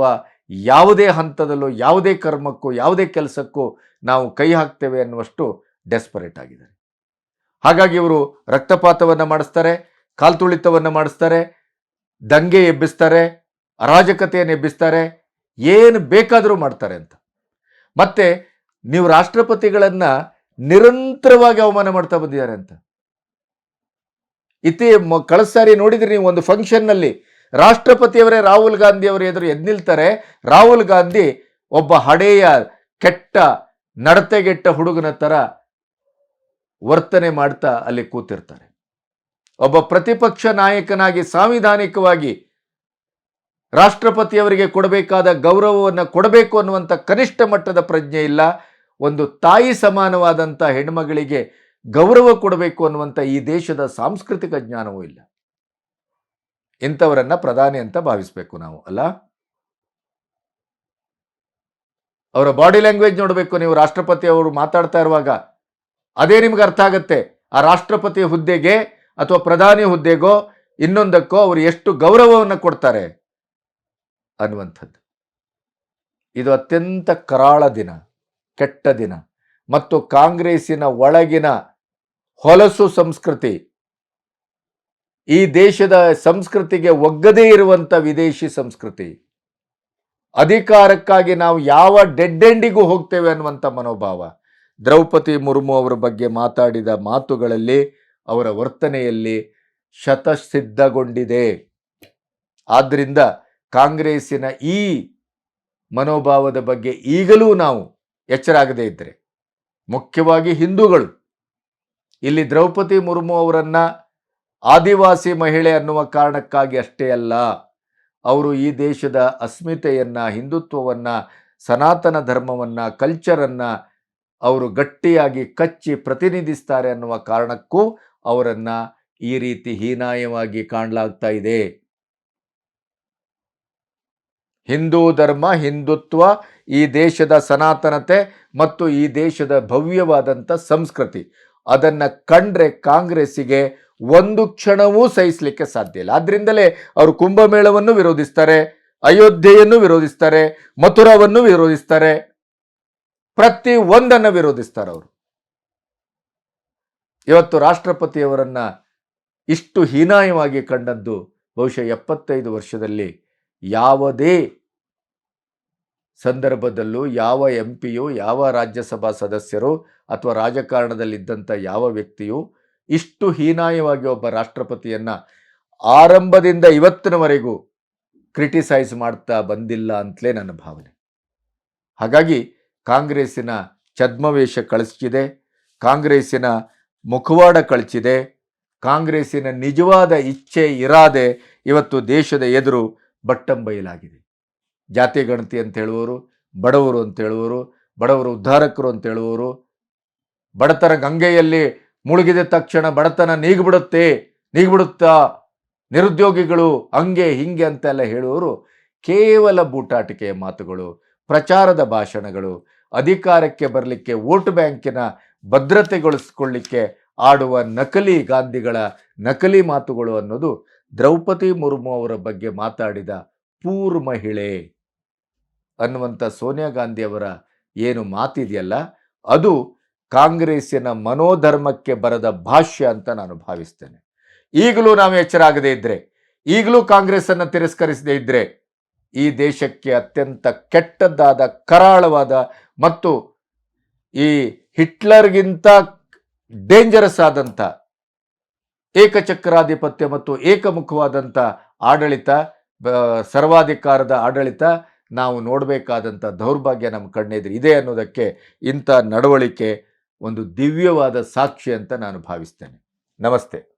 Speaker 1: ಯಾವುದೇ ಹಂತದಲ್ಲೂ, ಯಾವುದೇ ಕರ್ಮಕ್ಕೂ, ಯಾವುದೇ ಕೆಲಸಕ್ಕೂ ನಾವು ಕೈ ಹಾಕ್ತೇವೆ ಅನ್ನುವಷ್ಟು ಡೆಸ್ಪರೇಟ್ ಆಗಿದ್ದಾರೆ. ಹಾಗಾಗಿ ಇವರು ರಕ್ತಪಾತವನ್ನು ಮಾಡಿಸ್ತಾರೆ, ಕಾಲ್ತುಳಿತವನ್ನು ಮಾಡಿಸ್ತಾರೆ, ದಂಗೆ ಎಬ್ಬಿಸ್ತಾರೆ, ಅರಾಜಕತೆಯನ್ನು ಎಬ್ಬಿಸ್ತಾರೆ, ಏನು ಬೇಕಾದರೂ ಮಾಡ್ತಾರೆ ಅಂತ. ಮತ್ತೆ ನೀವು ರಾಷ್ಟ್ರಪತಿಗಳನ್ನ ನಿರಂತರವಾಗಿ ಅವಮಾನ ಮಾಡ್ತಾ ಬಂದಿದ್ದಾರೆ ಅಂತ. ಇತಿ ಕಳೆದ ಸಾರಿ ನೋಡಿದ್ರಿ ನೀವು ಒಂದು ಫಂಕ್ಷನ್ನಲ್ಲಿ ರಾಷ್ಟ್ರಪತಿಯವರೇ ರಾಹುಲ್ ಗಾಂಧಿ ಅವರ ಎದುರು ಎದ್ದು ನಿಲ್ತಾರೆ. ರಾಹುಲ್ ಗಾಂಧಿ ಒಬ್ಬ ಹಡೆಯ, ಕೆಟ್ಟ, ನಡತೆಗೆಟ್ಟ ಹುಡುಗನ ತರ ವರ್ತನೆ ಮಾಡ್ತಾ ಅಲ್ಲಿ ಕೂತಿರ್ತಾರೆ. ಒಬ್ಬ ಪ್ರತಿಪಕ್ಷ ನಾಯಕನಾಗಿ, ಸಾಂವಿಧಾನಿಕವಾಗಿ ರಾಷ್ಟ್ರಪತಿಯವರಿಗೆ ಕೊಡಬೇಕಾದ ಗೌರವವನ್ನು ಕೊಡಬೇಕು ಅನ್ನುವಂಥ ಕನಿಷ್ಠ ಮಟ್ಟದ ಪ್ರಜ್ಞೆ ಇಲ್ಲ. ಒಂದು ತಾಯಿ ಸಮಾನವಾದಂಥ ಹೆಣ್ಮಗಳಿಗೆ ಗೌರವ ಕೊಡಬೇಕು ಅನ್ನುವಂಥ ಈ ದೇಶದ ಸಾಂಸ್ಕೃತಿಕ ಜ್ಞಾನವೂ ಇಲ್ಲ. ಇಂಥವರನ್ನು ಪ್ರಧಾನಿ ಅಂತ ಭಾವಿಸ್ಬೇಕು ನಾವು, ಅಲ್ಲ? ಅವರ ಬಾಡಿ ಲ್ಯಾಂಗ್ವೇಜ್ ನೋಡಬೇಕು ನೀವು, ರಾಷ್ಟ್ರಪತಿ ಅವರು ಮಾತಾಡ್ತಾ ಇರುವಾಗ. ಅದೇ ನಿಮ್ಗೆ ಅರ್ಥ ಆಗುತ್ತೆ. ಆ ರಾಷ್ಟ್ರಪತಿ ಹುದ್ದೆಗೆ ಅಥವಾ ಪ್ರಧಾನಿ ಹುದ್ದೆಗೋ ಇನ್ನೊಂದಕ್ಕೋ ಅವರು ಎಷ್ಟು ಗೌರವವನ್ನು ಕೊಡ್ತಾರೆ? ಅನ್ನುವಂಥದ್ದು. ಇದು ಅತ್ಯಂತ ಕರಾಳ ದಿನ, ಕೆಟ್ಟ ದಿನ. ಮತ್ತು ಕಾಂಗ್ರೆಸ್ಸಿನ ಒಳಗಿನ ಹೊಲಸು ಸಂಸ್ಕೃತಿ, ಈ ದೇಶದ ಸಂಸ್ಕೃತಿಗೆ ಒಗ್ಗದೇ ಇರುವಂಥ ವಿದೇಶಿ ಸಂಸ್ಕೃತಿ, ಅಧಿಕಾರಕ್ಕಾಗಿ ನಾವು ಯಾವ ಡೆಡ್ ಎಂಡಿಗೂ ಹೋಗ್ತೇವೆ ಅನ್ನುವಂಥ ಮನೋಭಾವ. ದ್ರೌಪದಿ ಮುರ್ಮು ಅವರ ಬಗ್ಗೆ ಮಾತಾಡಿದ ಮಾತುಗಳಲ್ಲಿ, ಅವರ ವರ್ತನೆಯಲ್ಲಿ ಶತಸಿದ್ಧಗೊಂಡಿದೆ. ಆದ್ದರಿಂದ ಕಾಂಗ್ರೆಸ್ಸಿನ ಈ ಮನೋಭಾವದ ಬಗ್ಗೆ ಈಗಲೂ ನಾವು ಎಚ್ಚರಾಗದೇ ಇದ್ದರೆ ಮುಖ್ಯವಾಗಿ ಹಿಂದೂಗಳು. ಇಲ್ಲಿ ದ್ರೌಪದಿ ಮುರ್ಮು ಅವರನ್ನು ಆದಿವಾಸಿ ಮಹಿಳೆ ಅನ್ನುವ ಕಾರಣಕ್ಕಾಗಿ ಅಷ್ಟೇ ಅಲ್ಲ, ಅವರು ಈ ದೇಶದ ಅಸ್ಮಿತೆಯನ್ನು, ಹಿಂದುತ್ವವನ್ನು, ಸನಾತನ ಧರ್ಮವನ್ನು ಕಲ್ಚರನ್ನು ಅವರು ಗಟ್ಟಿಯಾಗಿ ಕಚ್ಚಿ ಪ್ರತಿನಿಧಿಸ್ತಾರೆ ಅನ್ನುವ ಕಾರಣಕ್ಕೂ ಅವರನ್ನು ಈ ರೀತಿ ಹೀನಾಯವಾಗಿ ಕಾಣಲಾಗ್ತಾ ಇದೆ. ಹಿಂದೂ ಧರ್ಮ, ಹಿಂದುತ್ವ, ಈ ದೇಶದ ಸನಾತನತೆ ಮತ್ತು ಈ ದೇಶದ ಭವ್ಯವಾದಂಥ ಸಂಸ್ಕೃತಿ. ಅದನ್ನು ಕಂಡ್ರೆ ಕಾಂಗ್ರೆಸ್ಸಿಗೆ ಒಂದು ಕ್ಷಣವೂ ಸಹಿಸಲಿಕ್ಕೆ ಸಾಧ್ಯ ಇಲ್ಲ. ಆದ್ದರಿಂದಲೇ ಅವರು ಕುಂಭಮೇಳವನ್ನು ವಿರೋಧಿಸ್ತಾರೆ, ಅಯೋಧ್ಯೆಯನ್ನು ವಿರೋಧಿಸ್ತಾರೆ, ಮಥುರಾವನ್ನು ವಿರೋಧಿಸ್ತಾರೆ. ಪ್ರತಿ ಒಂದನ್ನು ವಿರೋಧಿಸ್ತಾರೆ ಅವರು. ಇವತ್ತು ರಾಷ್ಟ್ರಪತಿಯವರನ್ನ ಇಷ್ಟು ಹೀನಾಯವಾಗಿ ಕಂಡದ್ದು ಬಹುಶಃ ಎಪ್ಪತ್ತೈದು ವರ್ಷದಲ್ಲಿ ಯಾವುದೇ ಸಂದರ್ಭದಲ್ಲೂ ಯಾವ ಎಂ ಪಿಯು ಯಾವ ರಾಜ್ಯಸಭಾ ಸದಸ್ಯರು ಅಥವಾ ರಾಜಕಾರಣದಲ್ಲಿದ್ದಂಥ ಯಾವ ವ್ಯಕ್ತಿಯು ಇಷ್ಟು ಹೀನಾಯವಾಗಿ ಒಬ್ಬ ರಾಷ್ಟ್ರಪತಿಯನ್ನು ಆರಂಭದಿಂದ ಇವತ್ತಿನವರೆಗೂ ಕ್ರಿಟಿಸೈಸ್ ಮಾಡ್ತಾ ಬಂದಿಲ್ಲ ಅಂತಲೇ ನನ್ನ ಭಾವನೆ. ಹಾಗಾಗಿ ಕಾಂಗ್ರೆಸ್ಸಿನ ಛದ್ಮವೇಷ ಕಳಿಸಿದೆ ಕಾಂಗ್ರೆಸ್ಸಿನ ಮುಖವಾಡ ಕಳಚಿದೆ, ಕಾಂಗ್ರೆಸ್ಸಿನ ನಿಜವಾದ ಇಚ್ಛೆ ಇರಾದೆ ಇವತ್ತು ದೇಶದ ಎದುರು ಬಟ್ಟಂಬೈಲಾಗಿದೆ ಜಾತಿ ಗಣತಿ ಅಂತ ಹೇಳುವವರು, ಬಡವರು ಅಂತ ಹೇಳುವರು ಬಡವರು ಉದ್ಧಾರಕರು ಅಂತ ಹೇಳುವವರು, ಬಡತನ ಗಂಗೆಯಲ್ಲಿ ಮುಳುಗಿದ ತಕ್ಷಣ ಬಡತನ ನೀಗಿಬಿಡುತ್ತೆ, ನೀಗಿಬಿಡುತ್ತಾ ನಿರುದ್ಯೋಗಿಗಳು ಹಂಗೆ ಹಿಂಗೆ ಅಂತೆಲ್ಲ ಹೇಳುವವರು ಕೇವಲ ಬೂಟಾಟಿಕೆಯ ಮಾತುಗಳು, ಪ್ರಚಾರದ ಭಾಷಣಗಳು, ಅಧಿಕಾರಕ್ಕೆ ಬರಲಿಕ್ಕೆ ವೋಟ್ ಬ್ಯಾಂಕಿನ ಭದ್ರತೆಗೊಳಿಸ್ಕೊಳ್ಳಿಕ್ಕೆ ಆಡುವ ನಕಲಿ ಗಾಂಧಿಗಳ ನಕಲಿ ಮಾತುಗಳು ಅನ್ನೋದು ದ್ರೌಪದಿ ಮುರ್ಮು ಅವರ ಬಗ್ಗೆ ಮಾತಾಡಿದ ಪೂರ್ ಮಹಿಳೆ ಅನ್ನುವಂಥ ಸೋನಿಯಾ ಗಾಂಧಿ ಅವರ ಏನು ಮಾತಿದೆಯಲ್ಲ, ಅದು ಕಾಂಗ್ರೆಸ್ಸಿನ ಮನೋಧರ್ಮಕ್ಕೆ ಬರದ ಭಾಷ್ಯ ಅಂತ ನಾನು ಭಾವಿಸ್ತೇನೆ. ಈಗಲೂ ನಾವು ಎಚ್ಚರಾಗದೇ ಇದ್ದರೆ ಈಗಲೂ ಕಾಂಗ್ರೆಸ್ ಅನ್ನು ತಿರಸ್ಕರಿಸದೇ ಇದ್ರೆ, ಈ ದೇಶಕ್ಕೆ ಅತ್ಯಂತ ಕೆಟ್ಟದ್ದಾದ ಕರಾಳವಾದ ಮತ್ತು ಈ ಹಿಟ್ಲರ್ಗಿಂತ ಡೇಂಜರಸ್ ಆದಂಥ ಏಕಚಕ್ರಾಧಿಪತ್ಯ ಮತ್ತು ಏಕಮುಖವಾದಂಥ ಆಡಳಿತ ಸರ್ವಾಧಿಕಾರದ ಆಡಳಿತ ನಾವು ನೋಡಬೇಕಾದಂಥ ದೌರ್ಭಾಗ್ಯ ನಮ್ಮ ಕಣ್ಣೆದುರು ಇದೆ ಅನ್ನೋದಕ್ಕೆ ಇಂಥ ನಡವಳಿಕೆ ಒಂದು ದಿವ್ಯವಾದ ಸಾಕ್ಷಿ ಅಂತ ನಾನು ಭಾವಿಸ್ತೇನೆ. ನಮಸ್ತೆ.